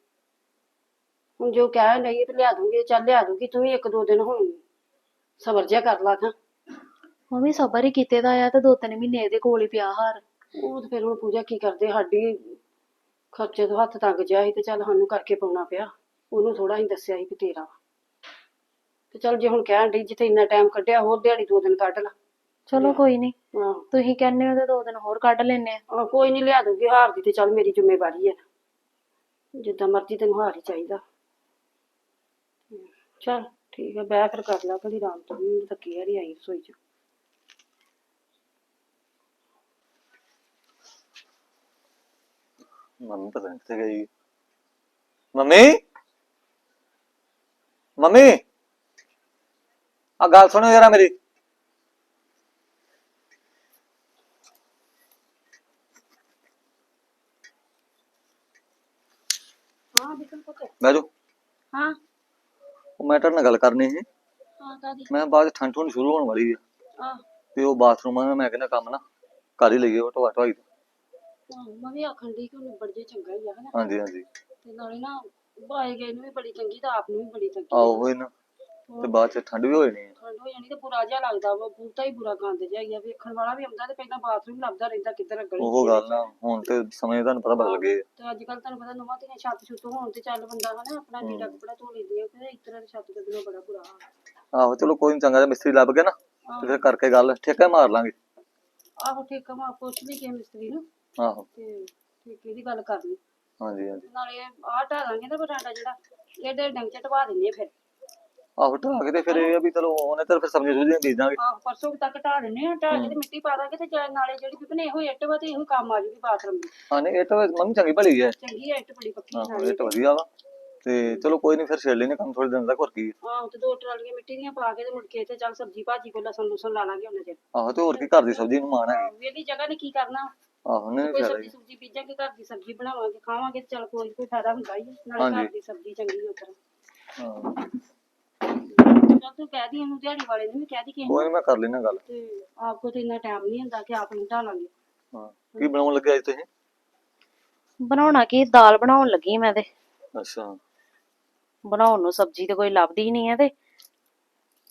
ਹੁਣ ਜੋ ਕਹਿ ਲਈ ਤੇ ਲਿਆ ਦੂੰਗੀ ਚੱਲ ਲਿਆ ਦੂੰਗੀ ਤੂੰ ਵੀ ਇੱਕ ਦੋ ਦਿਨ ਹੁਣ ਸਬਰ ਜਿਹਾ ਕਰ ਲਾ ਤਾਂ। ਮੰਮੀ ਸਬਰ ਹੀ ਕੀਤੇ ਦਾ ਆ ਤੇ ਦੋ ਤਿੰਨ ਮਹੀਨੇ ਇਹਦੇ ਕੋਲ ਹੀ ਪਿਆ ਹਾਰ। ਉਹ ਤੇ ਫਿਰ ਹੁਣ ਪੂਜਾ ਕੀ ਕਰਦੇ ਸਾਡੀ ਖਰਚੇ ਤੋਂ ਹੱਥ ਤੰਗ ਜਿਹਾ ਸੀ ਤੇ ਚੱਲ ਸਾਨੂੰ ਕਰਕੇ ਪਾਉਣਾ ਪਿਆ। ਉਹਨੂੰ ਥੋੜਾ ਹੀ ਦੱਸਿਆ ਸੀ ਕਿ ਤੇਰਾ। ਵਾ। ਤੇ ਚੱਲ ਜੇ ਹੁਣ ਕਹਿਣ ਡਈ ਜਿੱਥੇ ਇੰਨਾ ਟਾਈਮ ਕੱਢਿਆ ਹੋਰ ਦਿਹਾੜੀ ਦੋ ਦਿਨ ਕੱਢ ਲਾ। ਚਲੋ ਕੋਈ ਨਹੀਂ ਹਾਂ। ਤੁਸੀਂ ਕਹਿੰਦੇ ਹੋ ਤੇ ਦੋ ਦਿਨ ਹੋਰ ਕੱਢ ਲੈਨੇ ਆ। ਆਹ ਕੋਈ ਨਹੀਂ ਲਿਆ ਦੂੰਗੀ ਹਾਰ ਦੀ ਤੇ ਚੱਲ ਮੇਰੀ ਜ਼ਿੰਮੇਵਾਰੀ ਹੈ ਜਿੱਦਾਂ ਮਰਜ਼ੀ ਤੈਨੂੰ ਹਾਰ ਹੀ ਚਾਹੀਦਾ। ਚੱਲ ਠੀਕ ਹੈ ਬਹਿ ਫਿਰ ਕਰ ਲਾ ਘੜੀ ਆਰਾਮ ਤੋਂ। ਮੈਨੂੰ ਥੱਕੀ ਹਾਰੀ ਆਈ ਰਸੋਈ ਚ। ਮੰਮੀ ਪਤਾ ਨਹੀਂ ਕਿੱਥੇ ਗਈ। ਮੰਮੀ? ਮੰਮੀ? ਆ ਗੱਲ ਸੁਣੋ ਜਰਾ ਮੇਰੀ। ਹਾਂ ਬਿਲਕੁਲ ਪੁੱਤ। ਬਹਿ ਜਾਓ। ਹਾਂ। ਉਹ ਮੈਂ ਤੁਹਾਡੇ ਨਾਲ ਗੱਲ ਕਰਨੀ ਸੀ। ਹਾਂ ਕਾਦੀ ਮੈਂ ਬਾਅਦ 'ਚ ਠੰਡ ਠੰਡ ਸ਼ੁਰੂ ਹੋਣ ਵਾਲੀ ਆ। ਹਾਂ। ਤੇ ਉਹ ਬਾਥਰੂਮ ਆ ਮੈਂ ਕਹਿੰਦਾ ਕੰਮ ਨਾ ਕਰ ਹੀ ਲਈਏ ਉਹ ਢਵਾ ਢਵਾਈ ਦਾ। ਮੈਂ ਵੀ ਆਖਣ ਦੀ ਕਿ ਉਹਨੂੰ ਬੜੇ ਚੰਗਾ ਹੀ ਆ ਹਨਾ। ਹਾਂਜੀ ਹਾਂਜੀ। ਤੇ ਨਾਲੇ ਨਾ ਬਾਏ ਗਏ ਨੂੰ ਵੀ ਬੜੀ ਚੰਗੀ ਤੇ ਆਪ ਨੂੰ ਵੀ ਬੜੀ ਚੰਗੀ ਆਹੋ ਹੋਏ ਨਾ। ਤੇ ਬਾਅਦ 'ਚ ਠੰਡ ਵੀ ਹੋ ਜਾਣੀ ਆ। ਠੰਡ ਹੋ ਜਾਣੀ ਤੇ ਬੁਰਾ ਜਿਹਾ ਲੱਗਦਾ ਵਾ ਬਹੁਤਾ ਹੀ ਬੁਰਾ ਗੰਦ ਜਿਹਾ ਹੀ ਆ ਵੇਖਣ ਵਾਲਾ ਵੀ ਆਉਂਦਾ ਤੇ ਪਹਿਲਾਂ ਬਾਥਰੂਮ ਲੱਭਦਾ ਰਹਿੰਦਾ ਕਿੱਧਰ ਗਲੀ ਉਹ ਗੱਲ ਨਾ ਹੁਣ ਤੇ ਸਮੇਂ ਤੁਹਾਨੂੰ ਪਤਾ ਬਦਲ ਗਏ ਆ। ਤੇ ਅੱਜ ਕੱਲ ਤੁਹਾਨੂੰ ਪਤਾ ਨਵਾਂ ਤੇ ਛੱਤ ਛੁੱਤ ਹੋਣ ਤੇ ਚੱਲ ਬੰਦਾ ਹਨਾ ਆਪਣਾ ਲੀੜਾ ਕੱਪੜਾ ਧੋ ਲੈਂਦੀ ਆ ਤੇ ਇਸ ਤਰ੍ਹਾਂ ਦੀ ਛੱਤ ਕੱਢਣਾ ਬੜਾ ਬੁਰਾ ਹਾਲ ਆ। ਆਹੋ ਚਲੋ ਕੋਈ ਨੀ ਚੰਗਾ ਜਿਹਾ ਮਿਸਤਰੀ ਲੱਭ ਕੇ ਨਾ ਤੇ ਫਿਰ ਕਰਕੇ ਗੱਲ ਠੇਕਾ ਮਾਰ ਲਾਂਗੇ। ਆਹੋ ਠੀਕ ਆ ਮੈਂ ਪੁੱਛ ਲਈ ਕਿ ਮਿਸਤਰੀ ਨੂੰ। ਆਹੋ। ਤੇ ਠੀਕ ਇਹਦੀ ਗੱਲ ਕਰ ਲਈ। ਹਾਂਜੀ ਹਾਂਜੀ। ਨਾਲੇ ਆਹ ਢਾ ਦਾਂਗੇ ਨਾ ਬਰਾਂਡਾ ਜਿਹੜਾ ਇਹਦੇ ਡੰਗ ਚ ਢਵਾ ਦਿੰਦੇ ਆ ਫਿਰ। ਆਹੋ ਢਾ ਕੇ ਤੇ ਫਿਰ ਇਹ ਆ ਵੀ ਚਲੋ ਉਹਨੇ ਤਾਂ ਫਿਰ ਸਬਜ਼ੀ ਸੁਬਜ਼ੀਆਂ ਬੀਜ ਦਾਂਗੇ। ਆਹ ਪਰਸੋਂ ਕੁ ਤੱਕ ਢਾ ਦਿੰਦੇ ਆ ਢਾ ਕੇ ਤੇ ਮਿੱਟੀ ਪਾ ਦਾਂਗੇ ਤੇ ਜਾਂ ਨਾਲੇ ਜਿਹੜੀ ਵੀ ਬਣੇ ਇਹੋ ਇੱਟ ਵਾ ਤੇ ਇਹੋ ਕੰਮ ਆ ਜੂਗੀ ਬਾਥਰੂਮ ਦੀ। ਹਾਂ ਨਹੀਂ ਇਹ ਤਾਂ ਮੰਮੀ ਚੰਗੀ ਭਲੀ ਹੈ ਚੰਗੀ ਆ ਇੱਟ ਬੜੀ ਪੱਕੀ ਨਾਲੇ ਇਹ ਤਾਂ ਵਧੀਆ ਵਾ। ਤੇ ਚਲੋ ਕੋਈ ਨਹੀਂ ਫਿਰ ਛੇੜ ਲੈਨੇ ਕੰਮ ਥੋੜੇ ਦਿਨ ਤੱਕ ਹੋਰ ਕੀ ਆ। ਆਹੋ ਤੇ ਦੋ ਟਰਾਲੀਆਂ ਮਿੱਟੀ ਦੀਆਂ ਪਾ ਕੇ ਤੇ ਮੁੜ ਕੇ ਤੇ ਚੱਲ ਸਬਜ਼ੀ ਭਾਜੀ ਕੋਈ ਲਸਣ ਲੁਸਣ ਲਾ ਲਾਂਗੇ ਉਹਨੇ ਚਿਰ। ਆਹੋ ਤੇ ਹੋਰ ਕੀ ਘਰ ਦੀ ਸਬਜ਼ੀ ਨੂੰ ਮਾਣ ਹੈਗੀ। ਵੇਲੀ ਜਗ੍ਹਾ ਨੇ ਕੀ ਕਰਨਾ। ਆਹੋ ਨੇ ਕੋਈ ਫਿਰ ਸਬਜ਼ੀ ਸੁਬਜ਼ੀ ਬੀਜਾਂਗੇ ਘਰ ਦੀ ਸਬਜ਼ੀ ਬਣਾਵਾਂਗੇ ਖਾਵਾਂਗੇ ਤੇ ਚੱਲ ਕੋਈ ਕੋਈ ਫਾਇਦਾ ਹੁੰਦਾ ਹੀ ਆ। ਨਾਲੇ ਹਾਂਜੀ। ਘਰ ਦੀ ਸਬਜ਼ੀ ਚੰਗੀ ਉਤਰ ਹਾਂ। ਚੱਲ ਤੂੰ ਕਹਿ ਦੀ ਇਹਨੂੰ ਦਿਹਾੜੀ ਵਾਲੇ ਨੂੰ ਵੀ ਕਹਿ ਦੀ ਕਿਸੇ ਨੂੰ। ਕੋਈ ਨੀ ਮੈਂ ਕਰ ਲੈਣਾ ਗੱਲ। ਤੇ ਆਪ ਕੋ ਤੇ ਇੰਨਾ ਟਾਈਮ ਨਹੀਂ ਹੁੰਦਾ ਕਿ ਆਪ ਨਿਭਾ ਲਾਂਗੇ। ਹਾਂ ਕੀ ਬਣਾਉਣ ਲੱਗੇ ਅੱਜ ਤੁਸੀਂ? ਬਣਾਉਣਾ ਕੀ ਦਾਲ ਬਣਾਉਣ ਲੱਗੀ ਮੈਂ ਤੇ। ਅੱਛਾ। ਬਣਾਉਣ ਨੂੰ ਸਬਜ਼ੀ ਤੇ ਕੋਈ ਲੱਭਦੀ ਨਹੀਂ ਹੈ ਤੇ।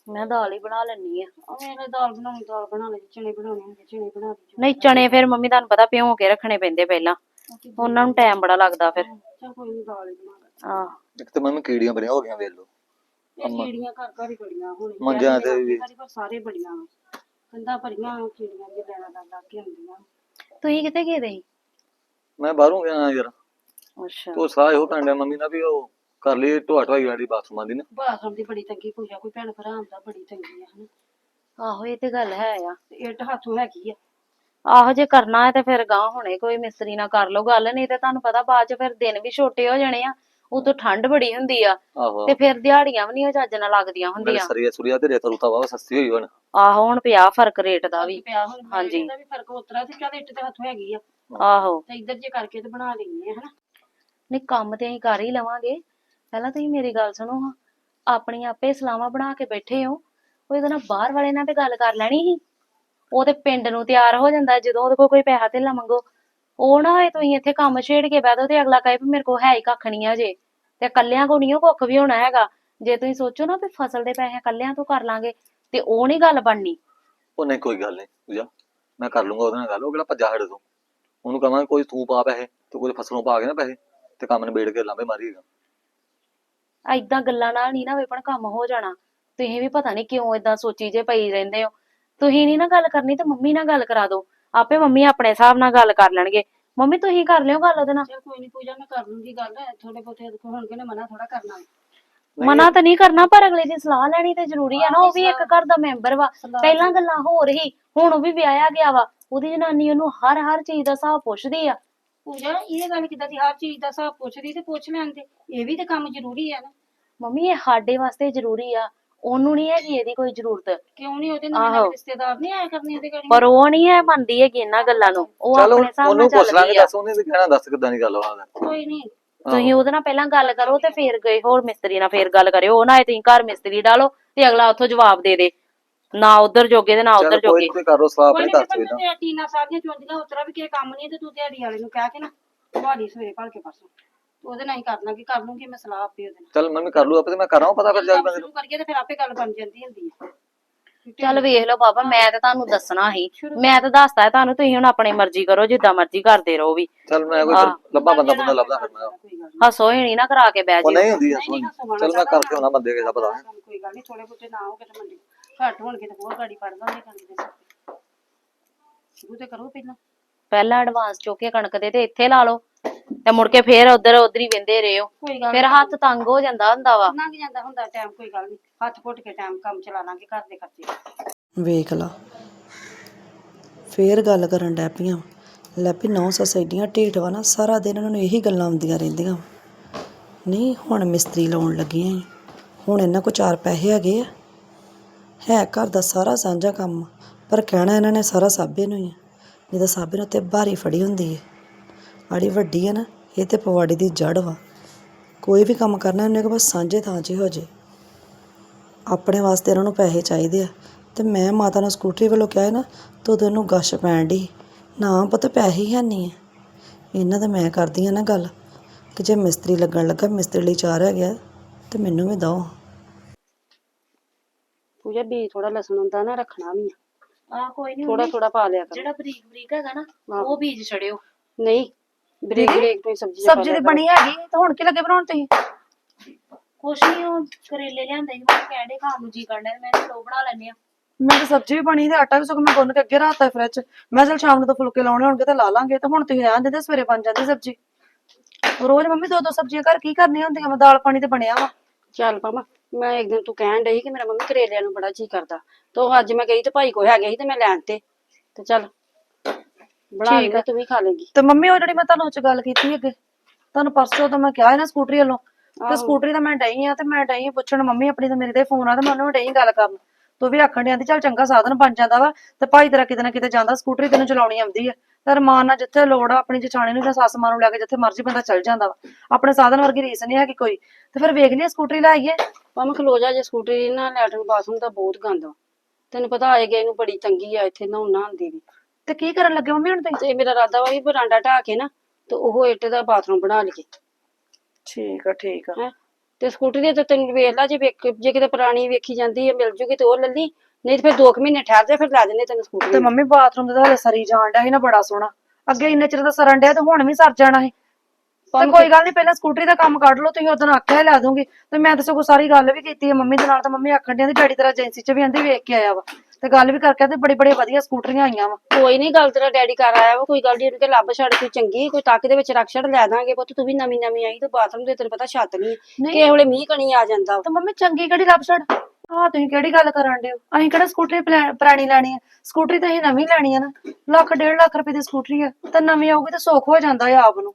ਮੈਂ ਦਾਲ ਹੀ ਬਣਾ ਲੈਣੀ ਆ ਉਹ ਮੇਰੇ ਦਾਲ ਬਣਾਉਣੀ ਦਾਲ ਬਣਾ ਲਈ ਚਣੇ ਬਣਾਉਣੇ ਹੁੰਦੇ ਚਣੇ ਬਣਾ ਦੀ ਨਹੀਂ ਚਣੇ ਫਿਰ ਮੰਮੀ ਤੁਹਾਨੂੰ ਪਤਾ ਭਿਉਂ ਕੇ ਰੱਖਣੇ ਪੈਂਦੇ ਪਹਿਲਾਂ। ਉਹਨਾਂ ਨੂੰ ਟਾਈਮ ਬੜਾ ਲੱਗਦਾ ਫਿਰ। ਚੱਲ ਕੋਈ ਨਹੀਂ ਦਾਲ ਹੀ ਬਣਾ ਲਾ ਆਹ। ਇੱਕ ਤੇ ਮੰਮੀ ਕੀੜੀਆਂ ਬੜੀਆਂ ਹੋ ਗਈਆਂ ਵੇਖ ਲਓ। ਇਹ ਕੀੜੀਆਂ ਘਰ ਘਰ ਹੀ ਬੜੀਆਂ ਹੁਣ ਮੰਜਿਆਂ ਤੇ ਵੀ। ਪਰ ਸਾਰੇ ਬੜੀਆਂ ਵਾ। ਕੰਧਾਂ ਭਰੀਆਂ ਕੀੜੀਆਂ ਦੀ ਲੈਣਾ ਦਾ ਲੱਗ ਕੇ ਹੁੰਦੀਆਂ ਤੁਸੀਂ ਕਿੱਥੇ ਗਏ ਦੇ ਸੀ ਮੈਂ ਬਾਹਰੋਂ ਗਿਆ ਯਾਰ। ਅੱਛਾ। ਤੋ ਸਲਾਹ ਇਹੋ ਕਰਨ ਡਿਆ ਮੰਮੀ ਨਾਲ ਵੀ ਉਹ ਕਰ ਲਈ ਢੋਆ ਢਵਾਈ ਵਾਲੀ ਬਾਥਰੂਮਾਂ ਦੀ ਨਾ। ਬਾਥਰੂਮ ਦੀ ਬੜੀ ਤੰਗੀ ਪੂਜਾ ਕੋਈ ਭੈਣ ਭਰਾ ਆਉਂਦਾ ਬੜੀ ਤੰਗੀ ਆ ਹਨਾ। ਆਹੋ ਇਹ ਤੇ ਗੱਲ ਹੈ ਆ। ਤੇ ਇੱਟ ਹੱਥੋਂ ਹੈਗੀ ਆ। ਆਹੋ ਜੇ ਕਰਨਾ ਹੈ ਤੇ ਫਿਰ ਗਾਂ ਹੁਣੇ ਕੋਈ ਮਿਸਤਰੀ ਨਾਲ ਕਰ ਲਓ। ਗੱਲ ਨਹੀਂ ਤੇ ਤੁਹਾਨੂੰ ਪਤਾ ਬਾਅਦ ਚ ਫਿਰ ਦਿਨ ਵੀ ਛੋਟੇ ਹੋ ਜਾਣੇ ਆ। ਉਤੋਂ ਠੰਡ ਬੜੀ ਹੁੰਦੀ ਆ। ਆਹੋ। ਤੇ ਫਿਰ ਦਿਹਾੜੀਆਂ ਵੀ ਨਹੀਂ ਉਹ ਚੱਜ ਨਾਲ ਲੱਗਦੀਆਂ ਮੇਰੇ ਹੁੰਦੀਆਂ। ਸਰੀਆ ਸੁਰੀਆ ਤੇ ਰੇਤਾ ਰੂਤਾ ਵਾ ਸਸਤੀ ਹੋਈ ਹੁਣ। ਆਹੋ ਹੁਣ ਪਿਆ ਫ਼ਰਕ ਰੇਟ ਦਾ ਵੀ। ਪਿਆ ਹੁਣ ਹਾਂਜੀ। ਇਹਦਾ ਵੀ ਫ਼ਰਕ ਉਤਰਾ ਤੇ ਚੱਲ ਇੱਟ ਤੇ ਹੱਥੋਂ ਹੈਗੀ ਆ। ਆਹੋ। ਤੇ ਇੱਧਰ ਜੇ ਕਰਕੇ ਤੇ ਬਣਾ ਲੈਂਦੇ ਆ ਹਨਾ। ਨਹੀਂ ਕੰਮ ਤੇ ਅਸੀਂ ਕਰ ਹੀ ਲਵਾਂਗੇ। ਪਹਿਲਾਂ ਤੁਸੀਂ ਮੇਰੀ ਗੱਲ ਸੁਣੋ ਹਾਂ। ਆਪਣੀਆਂ ਆਪੇ ਸਲਾਹਾਂ ਬਣਾ ਕੇ ਬੈਠੇ ਹੋ। ਉਹ ਇਹਦੇ ਨਾਲ ਬਾਹਰ ਵਾਲੇ ਨਾਲ ਤੇ ਗੱਲ ਕਰ ਲੈਣੀ ਸੀ। ਉਹ ਤੇ ਪਿੰਡ ਨੂੰ ਤਿਆਰ ਹੋ ਜਾਂਦਾ। ਜਦੋਂ ਉਹਦੇ ਕੋਲ ਕੋਈ ਪੈਸਾ ਧੇਲਾ ਮੰਗੋ ਉਹ ਨਾ ਹੋਏ ਤੁਸੀਂ ਇੱਥੇ ਕੰਮ ਛੇੜ ਕੇ ਬਹਿ ਜਾਓ ਤੇ ਅਗਲਾ ਕਹੇ ਵੀ ਮੇਰੇ ਕੋਲ ਹੈ ਹੀ ਕੱਖ ਨਹੀਂ ਆ ਜੇ। ਤੇ ਕੱਲਿਆਂ ਕੋ ਨਹੀਂ ਉਹ ਕੁੱਖ ਵੀ ਹੋਣਾ ਹੈਗਾ। ਜੇ ਤੁਸੀਂ ਸੋਚੋ ਨਾ ਵੀ ਫਸਲ ਦੇ ਪੈਸੇ ਕੱਲਿਆਂ ਤੋਂ ਕਰ ਲਾਂਗੇ ਤੇ ਉਹ ਨਹੀਂ ਗੱਲ ਬਣਨੀ। ਉਹ ਨਹੀਂ ਕੋਈ ਗੱਲ ਨਹੀਂ ਪੂਜਾ ਮੈਂ ਕਰ ਲੂੰਗਾ ਉਹਦੇ ਨਾਲ ਗੱਲ ਉਹ ਕਿਹੜਾ ਭੱਜਾ ਹੜੇ ਤੋਂ। ਉਹਨੂੰ ਕਹਾਂਗਾ ਕੋਈ ਤੂੰ ਪਾ ਪੈਸੇ ਤੇ ਕੋਈ ਫਸਲੋਂ ਪਾ ਕੇ ਨਾ ਪੈਸੇ ਤੇ ਕੰਮ ਨਿਬੇੜ ਕੇ ਲਾਂਬੇ ਮਾਰੀਗਾ ਐਦਾਂ ਗੱਲਾਂ ਨਾਲ ਨਹੀਂ ਨਾ ਵੇਪਣ ਕੰਮ ਹੋ ਜਾਣਾ। ਤੁਸੀਂ ਵੀ ਪਤਾ ਨਹੀਂ ਕਿਉਂ ਏਦਾਂ ਸੋਚੀ ਜੇ ਪਈ ਰਹਿੰਦੇ ਹੋ। ਤੁਸੀਂ ਨਹੀਂ ਨਾ ਗੱਲ ਕਰਨੀ ਤੇ ਮੰਮੀ ਨਾਲ ਗੱਲ ਕਰਾ ਦਿਓ। ਆਪੇ ਮੰਮੀ ਆਪਣੇ ਹਿਸਾਬ ਨਾਲ ਗੱਲ ਕਰ ਲੈਣਗੇ। ਮੰਮੀ ਤੁਸੀਂ ਕਰ ਲਿਓ ਗੱਲ ਉਹਦੇ ਨਾਲ। ਚੱਲ ਕੋਈ ਨਹੀਂ ਪੂਜਾ ਮੈਂ ਕਰ ਲੂੰਗੀ ਗੱਲ। ਥੋੜੇ ਬਹੁਤੇ ਦੇਖੋ ਹੁਣ ਕਿਨੇ ਮਨਾ ਥੋੜਾ ਕਰਨਾ। ਮਨਾ ਤਾਂ ਨਹੀਂ ਕਰਨਾ ਪਰ ਅਗਲੇ ਦੀ ਸਲਾਹ ਲੈਣੀ ਤੇ ਜ਼ਰੂਰੀ ਆ ਨਾ ਉਹ ਵੀ ਇੱਕ ਘਰ ਦਾ ਮੈਂਬਰ ਵਾ। ਪਹਿਲਾਂ ਗੱਲਾਂ ਹੋਰ ਹੀ ਹੁਣ ਉਹ ਵੀ ਵਿਆਹਿਆ ਗਿਆ ਵਾ। ਉਹਦੀ ਜਨਾਨੀ ਉਹਨੂੰ ਹਰ ਹਰ ਚੀਜ਼ ਦਾ ਹਿਸਾਬ ਪੁੱਛਦੀ ਆ। ਪੂਜਾ ਇਹ ਗੱਲ ਕਿਦਾਂ ਦੀ ਹਰ ਚੀਜ਼ ਦਾ ਹਿਸਾਬ ਪੁੱਛਦੀ ਤੇ ਪੁੱਛ ਲੈਂਦੇ। ਇਹ ਵੀ ਤੇ ਕੰਮ ਜ਼ਰੂਰੀ ਆ ਨਾ। ਮੰਮੀ ਇਹ ਸਾਡੇ ਵਾਸਤੇ ਜ਼ਰੂਰੀ ਆ। ਉਹਨੂੰ ਨਹੀਂ ਹੈਗੀ ਇਹਦੀ ਕੋਈ ਜ਼ਰੂਰਤ। ਕਿਉਂ ਨਹੀਂ ਉਹਦੇ ਨਾਲ ਆਹੋ। ਮੇਰੇ ਰਿਸ਼ਤੇਦਾਰ ਨਹੀਂ ਆਇਆ ਕਰਨੇ ਉਹਦੇ ਘਰੇ? ਪਰ ਉਹ ਨਹੀਂ ਹੈ ਮੰਨਦੀ ਹੈਗੀ ਇਹਨਾਂ ਗੱਲਾਂ ਨੂੰ। ਉਹ ਚਲ ਆਪਣੇ ਹਿਸਾਬ ਨਾਲ ਉਹਨੂੰ ਪੁੱਛ ਲਾਂਗੇ ਚੱਲਦੀ ਆ। ਦੱਸ ਉਹਨੇ ਵੀ ਕਹਿਣਾ ਦੱਸ ਕਿਦਾਂ ਦੀ ਗੱਲ ਵਾ ਕੋਈ ਨਹੀਂ ਤੁਸੀਂ ਉਹਦੇ ਨਾਲ ਪਹਿਲਾਂ ਗੱਲ ਕਰੋ ਤੇ ਫੇਰ ਗਏ ਹੋਰ ਮਿਸਤਰੀ ਨਾਲ ਫੇਰ ਗੱਲ ਕਰਿਓ। ਉਹ ਨਾ ਇਹ ਤੁਸੀਂ ਘਰ ਮਿਸਤਰੀ ਡਾਲੋ ਤੇ ਅਗਲਾ ਉੱਥੋਂ ਜਵਾਬ ਦੇ ਦੇ। ਨਾ ਉਧਰ ਜੋਗੇ ਤੇ ਨਾ ਚਲ ਉਧਰ ਕੋਈ ਜੋਗੇ। ਨੀ, ਤੁਸੀਂ ਕਰ ਸਲਾਹ ਕੋਈ ਆਪਣੀ ਨਹੀਂ ਦੱਸ ਦੇ ਤੇ ਟੀਨਾ ਸਾਰੀਆਂ ਚੁੰਦੀਆਂ ਉਤਰਾ ਵੀ ਕਿਸੇ ਕੰਮ ਨਹੀਂ ਤੇ ਤੂੰ ਦਿਹਾੜੀ ਵਾਲੇ ਨੂੰ ਕਹਿ ਕੇ ਨਾ ਤੁਹਾਡੀ ਸਵੇਰੇ ਭਲ ਕੇ ਪਰਸੋਂ। ਤੇ ਉਹਦੇ ਨਾਲ ਹੀ ਕਰ ਲਾਂਗੇ ਕਰ ਲੂੰਗੀ ਮੈਂ ਸਲਾਹ ਆਪੇ ਉਹਦੇ ਨਾਲ। ਚਲ ਮੰਮੀ ਕਰ ਲੂ ਆਪੇ ਤੇ ਮੈਂ ਕਰਾਂ ਪਤਾ ਫਿਰ ਜਾ ਕੇ ਬੰਦੇ ਸ਼ੁਰੂ ਕਰੀਏ ਤੇ ਫਿਰ ਆਪੇ ਗੱਲ ਬਣ ਜਾਂਦੀ ਹੁੰਦੀ ਹੈ ਚੱਲ ਵੇਖ ਲਓ ਬਾਬਾ ਮੈਂ ਤੇ ਤੁਹਾਨੂੰ ਦੱਸਣਾ ਸੀ। ਮੈਂ ਤਾਂ ਦੱਸਤਾ ਹੈ ਤੁਹਾਨੂੰ ਤੁਸੀਂ ਹੁਣ ਆਪਣੀ ਮਰਜ਼ੀ ਕਰੋ ਜਿੱਦਾਂ ਮਰਜ਼ੀ ਕਰਦੇ ਰਹੋ ਵੀ। ਚਲ ਮੈਂ ਕੋਈ ਲੱਭਾ ਬੰਦਾ ਬੰਦਾ ਲੱਭਦਾ ਫਿਰ ਮੈਂ। ਕੋਈ ਗੱਲ ਹੱਸੋ ਹੀ ਨਾ ਕਰਾ ਕੇ ਬਹਿ ਉਹ ਜਿਓ। ਨਹੀਂ ਹੁੰਦੀ ਨਹੀਂ, ਚਲ ਮੈਂ ਕਰਕੇ ਉਹਨਾਂ ਬੰਦੇ ਦਾ ਪਤਾ। ਨਹੀਂ ਕੋਈ ਗੱਲ ਨਹੀਂ ਥੋੜੇ ਬਹੁਤੇ ਨਾ ਹੋ ਕੇ ਤੇ ਮੰਡੀ ਘੱਟ ਹੋਣਗੇ ਤੇ ਹੋਰ ਗਾੜੀ ਪੜ ਲਾਂਗੇ ਕੰਨ ਦੇ ਸਿਰ ਤੇ ਸ਼ੁਰੂ ਤੇ ਕਰੋ ਪਹਿਲਾਂ। ਪਹਿਲਾਂ ਐਡਵਾਂਸ ਚੁੱਕ ਕੇ ਕਣਕ ਦੇ ਤੇ ਇੱਥੇ ਲਾ ਲਓ। ਤੇ ਮੁੜ ਕੇ ਫੇਰ ਉਧਰ ਉਧਰ ਹੀ ਵਿੰਦੇ ਰਹੋ ਕੋਈ ਗੱਲ ਫਿਰ ਹੱਥ ਤੰਗ ਹੋ ਜਾਂਦਾ ਹੁੰਦਾ ਵਾ। ਲੰਘ ਜਾਂਦਾ ਹੁੰਦਾ ਟਾਈਮ ਕੋਈ ਗੱਲ ਨਹੀਂ। ਹੱਥ ਘੁੱਟ ਕੇ ਟਾਈਮ ਕੰਮ ਚਲਾ ਲਾਂਗੇ ਘਰ ਦੇ ਖਰਚੇ। ਵੇਖ ਲਾ। ਫੇਰ ਗੱਲ ਕਰਨ ਡੈ ਪਈਆਂ। ਲੈ ਵੀ ਨੌ ਸੋਸਾਇਟੀਆਂ ਢੀਠ ਵਾ ਨਾ ਸਾਰਾ ਦਿਨ ਉਹਨਾਂ ਨੂੰ ਇਹੀ ਗੱਲਾਂ ਆਉਂਦੀਆਂ ਰਹਿੰਦੀਆਂ। ਨਹੀਂ ਹੁਣ ਮਿਸਤਰੀ ਲਾਉਣ ਲੱਗੀਆਂ ਈ। ਹੁਣ ਇਹਨਾਂ ਕੋ ਚਾਰ ਪੈਸੇ ਹੈਗੇ ਆ। ਹੈ ਘਰ ਦਾ ਸਾਰਾ ਸਾਂਝਾ ਕੰਮ ਪਰ ਕਹਿਣਾ ਇਹਨਾਂ ਨੇ ਸਾਰਾ ਸਾਬੇ ਨੂੰ ਹੀ ਆ। ਜਿਹਦਾ ਸਾਬੇ ਨੂੰ ਤੇ ਭਾਰੀ ਫੜੀ ਹੁੰਦੀ ਹੈ ਆੜੀ ਵੱਡੀ ਹੈ ਨਾ ਇਹ ਤੇ ਪਵਾੜੀ ਦੀ ਜੜ ਵਾ। ਕੋਈ ਵੀ ਕੰਮ ਕਰਨਾ ਉਹਨੇ ਕਿ ਬਸ ਸਾਂਝੇ ਥਾਂ 'ਚ ਹੀ ਜੇ। ਆਪਣੇ ਵਾਸਤੇ ਇਹਨਾਂ ਨੂੰ ਪੈਸੇ ਚਾਹੀਦੇ ਆ। ਤੇ ਮੈਂ ਮਾਤਾ ਨੂੰ ਸਕੂਟਰੀ ਵੱਲੋਂ ਕਿਹਾ ਨਾ ਤੇ ਇਹਨੂੰ ਗਸ਼ ਪੈਣ ਦੀ ਨਾ ਪੁੱਤ ਪੈਸੇ ਹੀ ਹੈ ਨਹੀਂ ਹੈ ਇਹਨਾਂ ਦਾ ਮੈਂ ਕਰਦੀ ਆ ਨਾ ਗੱਲ ਕਿ ਜੇ ਮਿਸਤਰੀ ਲੱਗਣ ਲੱਗਾ ਮਿਸਤਰੀ ਲਈ ਚਾਰ ਹੈ ਗਿਆ ਤੇ ਮੈਨੂੰ ਵੀ ਦਿਓ। ਪੂਜਾ ਬੀਜ ਥੋੜਾ ਲਸਣ ਹੁੰਦਾ ਨਾ ਰੱਖਣਾ ਵੀ ਆ। ਕੋਈ ਨਹੀਂ ਥੋੜਾ ਥੋੜਾ ਪਾ ਲਿਆ ਕਰ। ਜਿਹੜਾ ਬਰੀਕ ਬਰੀਕ ਹੈਗਾ ਨਾ ਉਹ ਬੀਜ ਛੜਿਓ। ਨਹੀਂ ਬ੍ਰੇਕ ਬ੍ਰੇਕ ਤੋਂ ਸਬਜ਼ੀ ਸਬਜ਼ੀ ਤੇ ਬਣੀ ਹੈਗੀ ਤੇ ਹੁਣ ਕੀ ਲੱਗੇ ਬਣਾਉਣ ਤੁਸੀਂ? ਕੁਛ ਨਹੀਂ ਉਹ ਕਰੇਲੇ ਲਿਆਂਦੇ ਸੀ ਮੈਂ ਕਹਿੰਦੇ ਖਾਣ ਨੂੰ ਜੀ ਕਰਦਾ ਮੈਂ ਕਿਹਾ ਚਲੋ ਬਣਾ ਲੈਂਦੇ ਆ ਮੈਂ ਤਾਂ ਸਬਜ਼ੀ ਵੀ ਬਣੀ ਤੇ ਆਟਾ ਵੀ ਸੁੱਕ ਮੈਂ ਗੁੰਨ ਕੇ ਅੱਗੇ ਰੱਖਤਾ ਫ੍ਰਿਜ 'ਚ ਮੈਂ ਚਲ ਸ਼ਾਮ ਨੂੰ ਤਾਂ ਫੁਲਕੇ ਲਾਉਣੇ ਹੋਣਗੇ ਤੇ ਲਾ ਲਾਂਗੇ ਤੇ ਹੁਣ ਤੁਸੀਂ ਰਹਿਣ ਦਿੰਦੇ ਸਵੇਰੇ ਬਣ ਜਾਂਦੀ ਸਬਜ਼ੀ। ਰੋਜ਼ ਮੰਮੀ ਦੋ ਦੋ ਸਬਜ਼ੀਆਂ ਘਰ ਕੀ ਕਰਨੀਆਂ ਹੁੰਦੀਆਂ ਮੈਂ ਦਾਲ ਪਾਣੀ ਤੇ ਬਣਿਆ ਵਾ। ਚੱਲ ਪਾਮਾ ਮੈਂ ਇੱਕ ਦਿਨ ਤੂੰ ਕਹਿਣ ਡਈ ਕਿ ਮੇਰਾ ਮੰਮੀ ਕਰੇਲਿਆਂ ਨੂੰ ਬੜਾ ਜੀ ਕਰਦਾ। ਤੋ ਅੱਜ ਮੈਂ ਗਈ ਤੇ ਭਾਈ ਕੋ ਹੈਗੇ ਸੀ ਤੇ ਮੈਂ ਲੈਣ ਤੇ ਤੇ ਚੱਲ ਬਣਾ ਲਈ ਤੂੰ ਵੀ ਖਾ ਲੇਗੀ। ਤੇ ਮੰਮੀ ਉਹ ਜਿਹੜੀ ਮੈਂ ਤੁਹਾਨੂੰ ਚ ਗੱਲ ਕੀਤੀ ਅੱਗੇ ਤੁਹਾਨੂੰ ਪਰਸੋਂ ਤੋਂ ਮੈਂ ਕਿਹਾ ਨਾ ਸਕੂਟਰੀ ਵੱਲੋਂ ਤੇ ਸਕੂਟਰੀ ਤਾਂ ਮੈਂ ਡਈ ਆ ਤੇ ਮੈਂ ਡਈ ਆ ਪੁੱਛਣ ਮੰਮੀ ਆਪਣੀ ਤੇ ਮੇਰੇ ਤੇ ਫੋਨ ਆ ਤੇ ਮੈਂ ਉਹਨੂੰ ਡਈ ਗੱਲ ਕਰਨ। ਤੂੰ ਵੀ ਆਖਣ ਡਿਆ ਦੀ ਚੱਲ ਚੰਗਾ ਸਾਧਨ ਬਣ ਜਾਂਦਾ ਵਾ ਤੇ ਭਾਈ ਤੇਰਾ ਕਿਤੇ ਨਾ ਕਿਤੇ ਜਾਂਦਾ ਸਕੂਟਰੀ ਤੈਨੂੰ ਚਲਾਉਣੀ ਆਉਂਦੀ ਆ। ਤੇ ਰਮਾਨ ਨਾਲ ਜਿੱਥੇ ਲੋੜ ਆ ਆਪਣੀ ਜਠਾਣੀ ਨੂੰ ਜਾਂ ਸੱਸ ਮਾਂ ਨੂੰ ਲੈ ਕੇ ਜਿੱਥੇ ਮਰਜ਼ੀ ਬੰਦਾ ਚੱਲ ਜਾਂਦਾ ਵਾ। ਆਪਣੇ ਸਾਧਨ ਵਰਗੀ ਰੀਸ ਨਹੀਂ ਹੈਗੀ ਕੋਈ। ਤੇ ਫਿਰ ਵੇਖ ਲਈ ਸਕੂਟਰੀ ਲੈ ਆਈਏ। ਭਾਵੇਂ ਖਲੋ ਜਾ ਜੇ ਸਕੂਟਰੀ ਨਾ ਲੈਟਰਨ ਬਾਥਰੂਮ ਦਾ ਬਹੁਤ ਗੰਦ ਵਾ। ਤੈਨੂੰ ਪਤਾ ਆਏ ਗਏ ਨੂੰ ਬੜੀ ਤੰਗੀ ਆ ਇੱਥੇ ਨਹਾਉਣਾ ਹੁੰਦੀ ਵੀ। ਤੇ ਕੀ ਕਰਨ ਲੱਗੇ ਮੰਮੀ ਹੁਣ ਤੁਸੀਂ? ਤੇ ਮੇਰਾ ਇਰਾਦਾ ਵਾ ਵੀ ਬਰਾਂਡਾ ਢਾ ਕੇ ਨਾ ਤੇ ਉਹ ਇੱਟ ਦਾ ਬਾਥਰੂਮ ਬਣਾ ਲਈਏ। ਠੀਕ ਆ ਠੀਕ ਆ। ਹੈ? ਤੇ ਸਕੂਟਰੀ ਦੇ ਤੇ ਤੈਨੂੰ ਵੇਖ ਲਾ ਜੇ ਵੇਖ ਜੇ ਕਿਤੇ ਪੁਰਾਣੀ ਵੇਖੀ ਜਾਂਦੀ ਹੈ ਮਿਲ ਜੂਗੀ ਤੇ ਉਹ ਲੈ ਲਈ। ਨਹੀਂ ਤੇ ਫਿਰ 2 ਮਹੀਨੇ ਠਹਿਰ ਜਾ ਫਿਰ ਲੈ ਦਿੰਦੇ ਤੈਨੂੰ ਤੇ ਸਕੂਟਰੀ ਮੰਮੀ ਬਾਥਰੂਮ ਦੇ ਤਾਂ ਹਲੇ ਸਰੀ ਜਾਣ ਡਿਆ ਸੀ ਨਾ ਬੜਾ ਸੋਹਣਾ। ਅੱਗੇ ਇੰਨੇ ਚਿਰ ਦਾ ਸਰਨ ਡਿਆ ਤੇ ਹੁਣ ਵੀ ਸਰ ਜਾਣਾ ਸੀ। ਤੇ ਕੋਈ ਗੱਲ ਨਹੀਂ ਪਹਿਲਾਂ ਸਕੂਟਰੀ ਦਾ ਕੰਮ ਕੱਢ ਲਓ ਤੁਸੀਂ ਉਦੋਂ ਆਖਿਆ ਲੈ ਦੂੰਗੀ। ਤੇ ਮੈਂ ਤਾਂ ਸਗੋਂ ਸਾਰੀ ਗੱਲ ਵੀ ਕੀਤੀ ਹੈ ਮੰਮੀ ਦੇ ਨਾਲ ਤਾਂ ਮੰਮੀ ਆਖਣ ਡਿਆ ਦੀ ਡੈਡੀ ਤੇਰਾ ਏਜੰਸੀ 'ਚ ਵੀ ਆਂਦੀ ਵੇਖ ਕੇ ਆਇਆ ਵਾ। ਤੇ ਗੱਲ ਵੀ ਕਰਕੇ ਤੇ ਬੜੀ ਬੜੀ ਵਧੀਆ ਸਕੂਟਰੀਆਂ ਆਈਆਂ ਵਾ। ਕੋਈ ਨਹੀਂ ਗੱਲ ਤੇਰਾ ਡੈਡੀ ਕਰ ਆਇਆ ਵਾ ਕੋਈ ਗੱਲ ਨਹੀਂ ਉਹਨੂੰ ਲੱਭ ਛੱਡ ਕੋਈ ਚੰਗੀ ਕੋਈ ਤਾਕ ਦੇ ਵਿੱਚ ਰੱਖ ਛੱਡ ਲੈ ਦਾਂਗੇ ਪੁੱਤ ਤੂੰ ਵੀ ਨਵੀਂ ਨਵੀਂ ਆਈ ਤੇ ਬਾਥਰੂਮ ਦੇ ਤੈਨੂੰ ਪਤਾ ਛੱਤ ਨਹੀਂ। ਕਿਸੇ ਵੇਲੇ ਮੀਂਹ ਕਣੀ ਆ ਜਾਂਦਾ। ਤੇ ਮੰਮੀ ਚੰਗੀ ਕਿਹੜੀ ਲੱਭ ਛੜ ਆਹ ਤੁਸੀਂ ਕਿਹੜੀ ਗੱਲ ਕਰਨ ਡਿਓ ਅਸੀਂ ਕਿਹੜਾ ਸਕੂਟਰੀ ਪੁਰਾਣੀ ਲੈਣੀ ਆ? ਸਕੂਟਰੀ ਤਾਂ ਅਸੀਂ ਨਵੀਂ ਲੈਣੀ ਆ ਨਾ ਲੱਖ ਡੇਢ ਲੱਖ ਰੁਪਏ ਦੀ ਸਕੂਟਰੀ ਆ ਤਾਂ ਨਵੀਂ ਆਊਗੀ ਤਾਂ ਸੁੱਖ ਹੋ ਜਾਂਦਾ ਆ ਆਪ ਨੂੰ।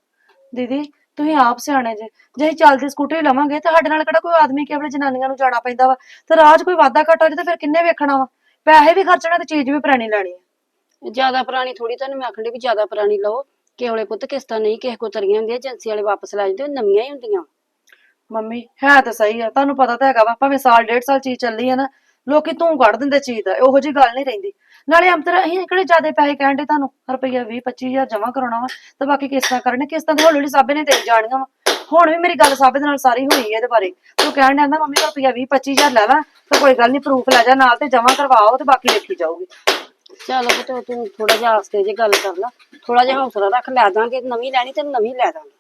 ਦੀਦੀ ਤੁਸੀਂ ਆਪ ਸਿਆਣੇ ਜੇ ਜੇ ਅਸੀਂ ਚੱਲਦੀ ਸਕੂਟਰੀ ਲਵਾਂਗੇ ਤਾਂ ਸਾਡੇ ਨਾਲ ਕਿਹੜਾ ਕੋਈ ਆਦਮੀ ਕੇਵਲ ਜਨਾਨੀਆਂ ਨੂੰ ਜਾਣਾ ਪੈਂਦਾ ਵਾ ਤੇ ਰਾਜ ਕੋਈ ਵਾਧਾ ਘਾਟਾ ਜੇ ਤਾਂ ਫਿਰ ਕਿੰਨੇ ਵੇਖਣਾ ਵਾ? ਪੈਸੇ ਵੀ ਖਰਚਣਾ ਤੇ ਚੀਜ਼ ਵੀ ਪੁਰਾਣੀ ਲੈਣੀ ਆ। ਜ਼ਿਆਦਾ ਪੁਰਾਣੀ ਥੋੜੀ ਤੁਹਾਨੂੰ ਮੈਂ ਆਖਣ ਡਈ ਵੀ ਜ਼ਿਆਦਾ ਪੁਰਾਣੀ ਲਓ। ਕਿਸੇ ਵੇਲੇ ਪੁੱਤ ਕਿਸ਼ਤਾਂ ਨਹੀਂ ਕਿਸੇ ਕੋ ਤਰੀਆਂ ਹੁੰਦੀਆਂ ਏਜੰਸੀ ਵਾਲੇ ਵਾਪਸ ਲੈ ਜਾਂਦੇ ਉਹ ਨਵੀਆਂ ਹੀ ਹੁੰਦੀਆਂ। ਮੰਮੀ ਹੈ ਤਾਂ ਸਹੀ ਆ ਤੁਹਾਨੂੰ ਪਤਾ ਤਾਂ ਹੈਗਾ ਵਾ ਭਾਵੇਂ ਸਾਲ ਡੇਢ ਸਾਲ ਚੀਜ਼ ਚੱਲੀ ਆ ਨਾ ਲੋਕੀ ਤੂੰ ਕੱਢ ਦਿੰਦੇ ਚੀਜ਼ ਦਾ ਉਹੋ ਜੀ ਗੱਲ ਨਹੀਂ ਰਹਿੰਦੀ। ਨਾਲੇ ਅੰਤਰ ਅਸੀਂ ਕਿਹੜੇ ਜ਼ਿਆਦੇ ਪੈਸੇ ਕਹਿੰਦੇ ਤੁਹਾਨੂੰ? ਰੁਪਈਆ 20 25000 ਜਮਾ ਕਰਾਉਣਾ ਵਾ ਤੇ ਬਾਕੀ ਕਿਸ਼ਤਾਂ ਕਰਨੇ ਕਿਸ਼ਤਾਂ ਤੇ ਹੌਲੀ ਹੌਲੀ ਸਾਬੇ ਨੇ ਦੇਈ ਜਾਣੀਆਂ ਵਾ। ਹੁਣ ਵੀ ਮੇਰੀ ਗੱਲ ਸਾਬੇ ਦੇ ਨਾਲ ਸਾਰੀ ਹੋਈ ਹੈ ਇਹਦੇ ਬਾਰੇ। ਤੂੰ ਕਹਿਣ ਡਿਆ ਨਾ, ਮੰਮੀ ਰੁਪਈਆ 20 25000 ਲੈ ਲਾ ਤੇ ਕੋਈ ਗੱਲ ਨਹੀਂ ਪ੍ਰੂਫ ਲੈ ਜਾ, ਨਾਲ ਤੇ ਜਮਾ ਕਰਵਾਓ ਤੇ ਬਾਕੀ ਵੇਖੀ ਜਾਊਗੀ। ਚਲੋ ਪੁੱਤ, ਤੂੰ ਥੋੜਾ ਜਿਹਾ ਆਸਤੇ ਜੇ ਗੱਲ ਕਰ ਲਾ। ਥੋੜਾ ਜਿਹਾ ਹੌਸਲਾ ਰੱਖ, ਲੈ ਦਾਂਗੇ, ਨਵੀਂ ਲੈਣੀ ਤੇ ਨਵੀਂ ਲੈ ਦਾਂਗੇ।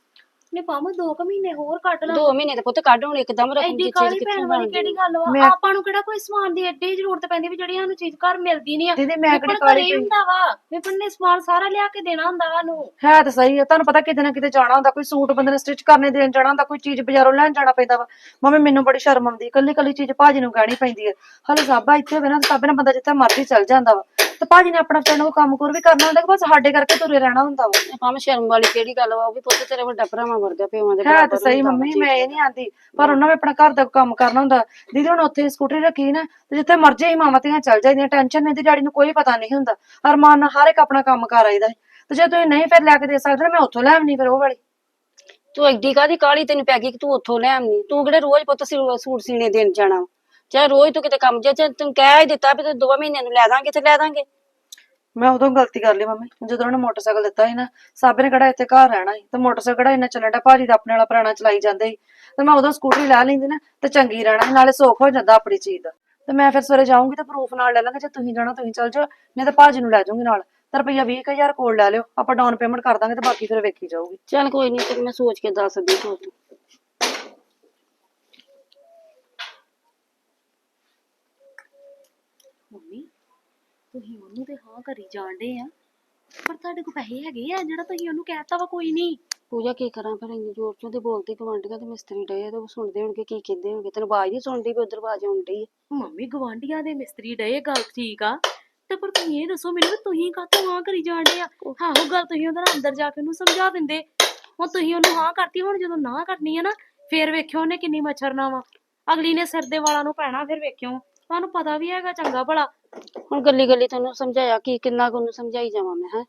ਨੇ ਪਾਵਾਂ ਦੋ ਕੁ ਮਹੀਨੇ ਹੋਰ ਕੱਢ ਲਾ। ਦੋ ਮਹੀਨੇ ਤੇ ਪੁੱਤ ਕੱਢ ਹੁਣ ਇੱਕਦਮ ਰੱਖਣ ਦੀ ਐਡੀ ਚੀਜ਼ ਕਾਲੀ ਕਿੱਥੋਂ ਭੈਣ ਵਾਲੀ ਬਣਦੀ ਕਿਹੜੀ ਗੱਲ ਵਾ? ਮੈਂ- ਆਪਾਂ ਨੂੰ ਕਿਹੜਾ ਕੋਈ ਸਮਾਨ ਦੀ ਐਡੀ ਜ਼ਰੂਰਤ ਪੈਂਦੀ ਵੀ ਜਿਹੜੀ ਸਾਨੂੰ ਚੀਜ਼ ਘਰ ਮਿਲਦੀ ਨਹੀਂ ਆ? ਦੀਦੀ ਮੈਂ ਵਿਪਨ ਕਿਹੜੀ ਘਰੇ ਕਾਲੀ ਹੀ ਪਈ ਹੁੰਦਾ ਵਾ। ਵਿਪਨ ਨੇ ਸਮਾਨ ਸਾਰਾ ਲਿਆ ਕੇ ਦੇਣਾ ਹੁੰਦਾ ਵਾ ਨੂੰ ਹੈ ਤਾਂ ਸਹੀ ਹੈ ਤੁਹਾਨੂੰ ਪਤਾ ਕਿਤੇ ਨਾ ਕਿਤੇ ਜਾਣਾ ਹੁੰਦਾ ਕੋਈ ਸੂਟ ਬੰਦੇ ਨੇ ਸਟਿਚ ਕਰਨੇ ਦੇਣ ਜਾਣਾ ਹੁੰਦਾ ਕੋਈ ਚੀਜ਼ ਬਾਜ਼ਾਰੋਂ ਲੈਣ ਜਾਣਾ ਪੈਂਦਾ ਵਾ। ਮੰਮੀ ਮੈਨੂੰ ਬੜੀ ਸ਼ਰਮ ਆਉਂਦੀ ਕੱਲੀ ਕੱਲੀ ਚੀਜ਼ ਭਾਜੀ ਨੂੰ ਕਹਿਣੀ ਪੈਂਦੀ ਹੈ ਹਲੇ ਸਾਬਾ ਇੱਥੇ ਹੋਵੇ ਨਾ ਤਾਂ ਸਾਬੇ ਨਾਲ ਬੰਦਾ ਜਿੱਥੇ ਮਰਜ਼ੀ ਚੱਲ ਜਾਂਦਾ ਵਾ। ਤੇ ਭਾਜੀ ਨੇ ਆਪਣਾ ਵਿਚਾਰੇ ਨੂੰ ਕੰਮ ਕੁਰ ਵੀ ਕਰਨਾ ਹੁੰਦਾ ਕਿ ਬਸ ਸਾਡੇ ਕਰਕੇ ਤੁਰੇ ਰਹਿਣਾ ਹੁੰਦਾ ਵਾ ਭਾਵੇਂ ਸ਼ਰਮ ਵਾਲੀ ਕਿਹੜੀ ਗੱਲ ਵਾ ਉਹ ਵੀ ਪੁੱਤ ਤੇਰੇ ਵੱਡਾ ਭਰਾਵਾਂ ਵਰਗਾ ਪਿਓਾਂ ਦੇ ਹੈ ਤਾਂ ਸਹੀ ਹੁੰਦਾ ਵਾ ਮੰਮੀ। ਮੈਂ ਇਹ ਨਹੀਂ ਆਂਦੀ ਪਰ ਉਹਨਾਂ ਨੇ ਆਪਣਾ ਘਰ ਦਾ ਕੰਮ ਕਰਨਾ ਹੁੰਦਾ ਦੀਦੀ ਹੁਣ ਉੱਥੇ ਸਕੂਟਰੀ ਰੱਖੀ ਨਾ ਤੇ ਜਿੱਥੇ ਮਰਜ਼ੀ ਹੀ ਮਾਵਾਂ ਧੀਆਂ ਚੱਲ ਜਾਂਦੀਆਂ ਟੈਨਸ਼ਨ ਨਹੀਂ ਦੀ ਡੈਡੀ ਨੂੰ ਕੋਈ ਪਤਾ ਨਹੀਂ ਹੁੰਦਾ ਅਰਮਾਨ ਨਾਲ ਹਰ ਇੱਕ ਆਪਣਾ ਕੰਮ ਕਰ ਆਈਦਾ ਹੈ। ਤੇ ਜੇ ਤੁਸੀਂ ਨਹੀਂ ਫਿਰ ਲੈ ਕੇ ਦੇ ਸਕਦੇ ਮੈਂ ਉੱਥੋਂ ਲੈ ਆਵਣੀ ਫਿਰ ਉਹ ਵਾਲੀ ਤੂੰ ਐਡੀ ਕਾਦੀ ਕਾਲੀ ਤੈਨੂੰ ਪੈ ਗਈ ਕਿ ਤੂੰ ਉੱਥੋਂ ਲੈ ਆਵੀਂ ਤੂੰ ਕਿਹੜੇ ਰੋਜ਼ ਪੁੱਤ ਸੂਟ ਸੀਨੇ ਦੇਣ ਜਾਣਾ ਵਾ? ਚਾਹੇ ਰੋਜ਼ ਤੂੰ ਕਿਤੇ ਕੰਮ ਜਾ ਚਾਹੇ ਤੈਨੂੰ ਕਹਿ ਹੀ ਦਿੱਤਾ ਵੀ ਤੂੰ ਦੋ ਮਹੀਨਿਆਂ ਨੂੰ ਲੈ ਦਾਂਗੇ ਤੇ ਲੈ ਦਾਂਗੇ। ਮੈਂ ਉਦੋਂ ਗਲਤੀ ਕਰ ਲਈ ਮੰਮੀ ਜਦੋਂ ਉਹਨੇ ਮੋਟਰਸਾਈਕਲ ਦਿੱਤਾ ਸੀ ਨਾ ਸਾਬੇ ਨੇ ਕਿਹੜਾ ਇੱਥੇ ਘਰ ਰਹਿਣਾ ਸੀ ਤੇ ਮੋਟਰਸਾਈਕਲ ਕਿਹੜਾ ਇੰਨਾ ਚੱਲਣ ਭਾਜੀ ਦਾ ਆਪਣੇ ਵਾਲਾ ਪੁਰਾਣਾ ਚਲਾਈ ਜਾਂਦੇ ਸੀ। ਤੇ ਮੈਂ ਉਦੋਂ ਸਕੂਟਰੀ ਲੈ ਲੈਂਦੀ ਨਾ ਤੇ ਚੰਗੀ ਰਹਿਣਾ ਸੀ, ਨਾਲੇ ਸੌਖ ਹੋ ਜਾਂਦਾ ਆਪਣੀ ਚੀਜ਼ ਦਾ। ਤੇ ਮੈਂ ਫਿਰ ਸਵੇਰੇ ਜਾਊਂਗੀ ਤੇ ਪ੍ਰੂਫ ਨਾਲ ਲੈ ਲਾਂਗੇ ਜੇ ਤੁਸੀਂ ਜਾਣਾ ਤੁਸੀਂ ਚੱਲ ਜਾਓ ਨਹੀਂ ਤਾਂ ਭਾਜੀ ਨੂੰ ਲੈ ਜਾਊਂਗੀ ਨਾਲ। ਤੇ ਰੁਪਈਆ 20000 ਕੋਲ ਲੈ ਲਿਓ ਆਪਾਂ ਡਾਊਨ ਪੇਮੈਂਟ ਕਰ ਦਾਂਗੇ ਤੇ ਬਾਕੀ ਫਿਰ ਵੇਖੀ ਜਾਊਗੀ। ਚੱਲ ਕੋਈ ਨਹੀਂ ਤੈਨੂੰ ਮੈਂ ਸੋਚ ਕੇ ਦੱਸਦੀ ਤੂੰ ਤੂੰ। ਮੰਮੀ ਤੁਸੀਂ ਉਹਨੂੰ ਤੇ ਹਾਂ ਕਰੀ ਜਾਣਦੇ ਆ ਪਰ ਤੁਹਾਡੇ ਕੋਲ ਪੈਸੇ ਹੈਗੇ ਆ ਜਿਹੜਾ ਤੁਸੀਂ ਉਹਨੂੰ ਕਹਿਤਾ ਵਾ ਕੋਈ ਨਹੀਂ। ਪੂਜਾ ਕੀ ਕਰਾਂ ਫਿਰ ਇੰਨੀ ਜ਼ੋਰ ਚੋਂ ਤੇ ਬੋਲਦੀ ਗਵਾਂਢੀਆਂ ਤੇ ਮਿਸਤਰੀ ਡਏ ਆ ਤੇ ਉਹ ਸੁਣਦੇ ਹੋਣਗੇ ਕੀ ਕਹਿੰਦੇ ਹੋਣਗੇ। ਤੈਨੂੰ ਆਵਾਜ਼ ਨਹੀਂ ਸੁਣਦੀ ਵੀ ਉਧਰ ਆਵਾਜ਼ ਆਉਂਦੀ ਹੈ ਮੰਮੀ ਗਵਾਂਢੀਆਂ ਦੇ ਮਿਸਤਰੀ ਡਏ ਗੱਲ ਠੀਕ ਆ ਤੇ ਪਰ ਤੁਸੀਂ ਇਹ ਦੱਸੋ ਮੈਨੂੰ ਵੀ ਤੁਸੀਂ ਕਾਹਤੋਂ ਹਾਂ ਕਰੀ ਜਾਣਦੇ ਆ? ਆਹੋ ਗੱਲ ਤੁਸੀਂ ਉਹਦੇ ਨਾਲ ਅੰਦਰ ਜਾ ਕੇ ਉਹਨੂੰ ਸਮਝਾ ਦਿੰਦੇ। ਹੁਣ ਤੁਸੀਂ ਉਹਨੂੰ ਹਾਂ ਕਰਤੀ ਹੁਣ ਜਦੋਂ ਨਾ ਕਰਨੀ ਆ ਨਾ ਫੇਰ ਵੇਖਿਓ ਉਹਨੇ ਕਿੰਨੀ ਮੱਛਰਨਾ ਵਾ। ਅਗਲੀ ਨੇ ਸਿਰ ਦੇ ਵਾਲਾਂ ਨੂੰ ਪੈਣਾ ਫਿਰ ਵੇਖਿਓ। ਤੁਹਾਨੂੰ ਪਤਾ ਵੀ ਹੈਗਾ ਚੰਗਾ ਭਲਾ। ਹੁਣ ਗੱਲੀ ਗੱਲੀ ਤੈਨੂੰ ਸਮਝਾਇਆ ਕੀ ਕਿੰਨਾ ਕੁ ਉਹਨੂੰ ਸਮਝਾਈ ਜਾਵਾਂ ਮੈਂ ਹੈ?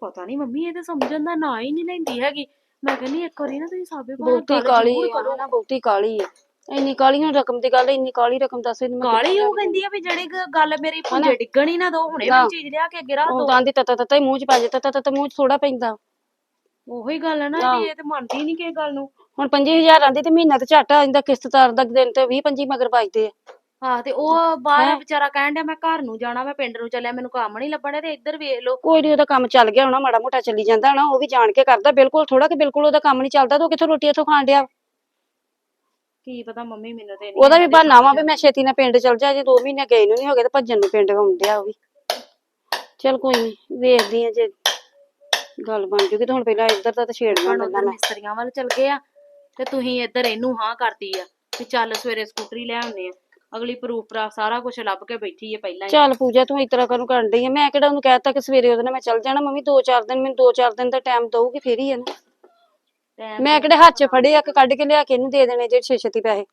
ਪਤਾ ਨਹੀਂ ਮੰਮੀ ਇਹ ਤੇ ਸਮਝਣ ਦਾ ਨਾਂ ਹੀ ਨਹੀਂ ਲੈਂਦੀ ਹੈਗੀ। ਮੈਂ ਕਹਿੰਦੀ ਇੱਕ ਵਾਰੀ ਨਾ ਤੁਸੀਂ ਸਾਬੇ ਕੋਲ ਬਹੁਤੀ ਕਾਲੀ ਆ ਨਾ ਬਹੁਤੀ ਕਾਲੀ ਆ। ਇੰਨੀ ਕਾਲੀ ਹੁਣ ਰਕਮ ਦੀ ਗੱਲ ਇੰਨੀ ਕਾਲੀ ਰਕਮ ਦੱਸ ਇਹਨੂੰ ਮੈਂ ਕਾਲੀ ਉਹ ਕਹਿੰਦੀ ਆ ਵੀ ਜਿਹੜੀ ਗੱਲ ਮੇਰੀ ਪੁੰਜੇ ਡਿੱਗਣ ਹੀ ਨਾ ਦੋ ਹੁਣੇ ਨਾ। ਮੈਨੂੰ ਚੀਜ਼ ਲਿਆ ਕੇ ਅੱਗੇ ਰੱਖ ਦੋ ਤਾਂ ਦੀ ਤਤਾ ਤਤਾ ਹੀ ਮੂੰਹ ਚ ਪਾ ਜੇ ਤਤਾ ਤਤਾ ਮੂੰਹ ਚ ਥੋੜਾ ਪੈਂਦਾ। ਉਹੀ ਗੱਲ ਹੈ ਨਾ ਨਾ। ਵੀ ਇਹ ਤੇ ਮੰਨਦੀ ਨਹੀਂ ਕਿਸੇ ਗੱਲ ਨੂੰ। ਹੁਣ 5000 ਆਂਦੀ ਤੇ ਮਹੀਨਾ ਤੇ ਝੱਟ ਆ ਜਾਂਦਾ ਕਿਸ਼ਤ ਤਾਰਨ ਦਾ ਦਿਨ ਤੇ 20 25 ਮਗਰ ਵੱਜਦੇ ਆ। ਹਾਂ ਤੇ ਉਹ ਬਾਹਰ ਹੈਂ? ਵਿਚਾਰਾ ਕਹਿਣ ਡਿਆ ਮੈਂ ਘਰ ਨੂੰ ਜਾਣਾ ਮੈਂ ਪਿੰਡ ਨੂੰ ਚੱਲਿਆ ਮੈਨੂੰ ਕੰਮ ਨਹੀਂ ਲੱਭਣ ਤੇ ਇੱਧਰ ਵੇਖ ਲਓ। ਕੋਈ ਨੀ ਉਹਦਾ ਕੰਮ ਚੱਲ ਗਿਆ ਹੋਣਾ ਮਾੜਾ ਮੋਟਾ ਚੱਲੀ ਜਾਂਦਾ ਹੋਣਾ ਉਹ ਵੀ ਜਾਣ ਕੇ ਕਰਦਾ ਬਿਲਕੁਲ ਥੋੜਾ ਕਿ ਬਿਲਕੁਲ ਉਹਦਾ ਕੰਮ ਨਹੀਂ ਚੱਲਦਾ ਤੇ ਉਹ ਕਿੱਥੋਂ ਰੋਟੀ ਇੱਥੋਂ ਖਾਣ ਡਿਆ? ਕੀ ਪਤਾ ਮੰਮੀ ਮੈਨੂੰ ਤੇ ਉਹਦਾ ਵੀ ਬਹਾਨਾ ਵਾ ਵੀ ਮੈਂ ਛੇਤੀ ਨਾਲ ਪਿੰਡ ਚਲ ਜਾ ਜੇ 2 ਮਹੀਨੇ ਗਏ ਨੂੰ ਨਹੀਂ ਹੋ ਗਏ ਤੇ ਭੱਜਣ ਨੂੰ ਪਿੰਡ ਆਉਂਦਿਆ ਉਹ ਵੀ। ਚਲ ਕੋਈ ਨਹੀਂ ਵੇਖਦੀ ਆ ਜੇ ਗੱਲ ਬਣ ਜੂਗੀ ਤੇ ਹੁਣ ਪਹਿਲਾਂ ਇੱਧਰ ਦਾ ਤਾਂ ਛੇੜਨਾ ਹੁਣ ਉਧਰ ਮੈਂ। ਮਿਸਤਰੀਆਂ ਵੱਲ ਚੱਲ ਗਏ ਆ ਤੇ ਤੁਸੀਂ ਇੱਧਰ ਇਹਨੂੰ ਹਾਂ ਕਰਤੀ ਆ ਤੇ ਚੱਲ ਸਵੇਰੇ ਸਕੂਟਰੀ ਲੈ ਆਉਂਦੇ ਆ। ਅਗਲੀ ਪ੍ਰੂਫ ਪ੍ਰਾਫ ਸਾਰਾ ਕੁਝ ਲੱਭ ਕੇ ਬੈਠੀ ਹੈ ਪਹਿਲਾਂ ਹੀ। ਚੱਲ ਪੂਜਾ ਤੂੰ ਇਸ ਤਰ੍ਹਾਂ ਕਰਨ ਕਰਨ ਡਈ ਆ। ਮੈਂ ਕਿਹੜਾ ਉਹਨੂੰ ਕਹਿਤਾ ਕਿ ਸਵੇਰੇ ਉਹਦੇ ਨਾਲ ਮੈਂ ਚੱਲ ਜਾਣਾ ਮੰਮੀ 2-4 ਦਿਨ ਮੈਨੂੰ 2-4 ਦਿਨ ਦਾ ਟਾਈਮ ਦਊਗੀ ਫੇਰ ਹੀ ਆ ਨਾ। ਟਾਈਮ ਮੈਂ ਕਿਹੜੇ ਹੱਥ 'ਚ ਫੜੇ ਆ ਕਿ ਕੱਢ ਕੇ ਲਿਆ ਕੇ ਇਹਨੂੰ ਦੇ ਦੇਣੇ ਜਿਹੜੇ ਛੇ ਛੇਤੀ ਪੈਸੇ।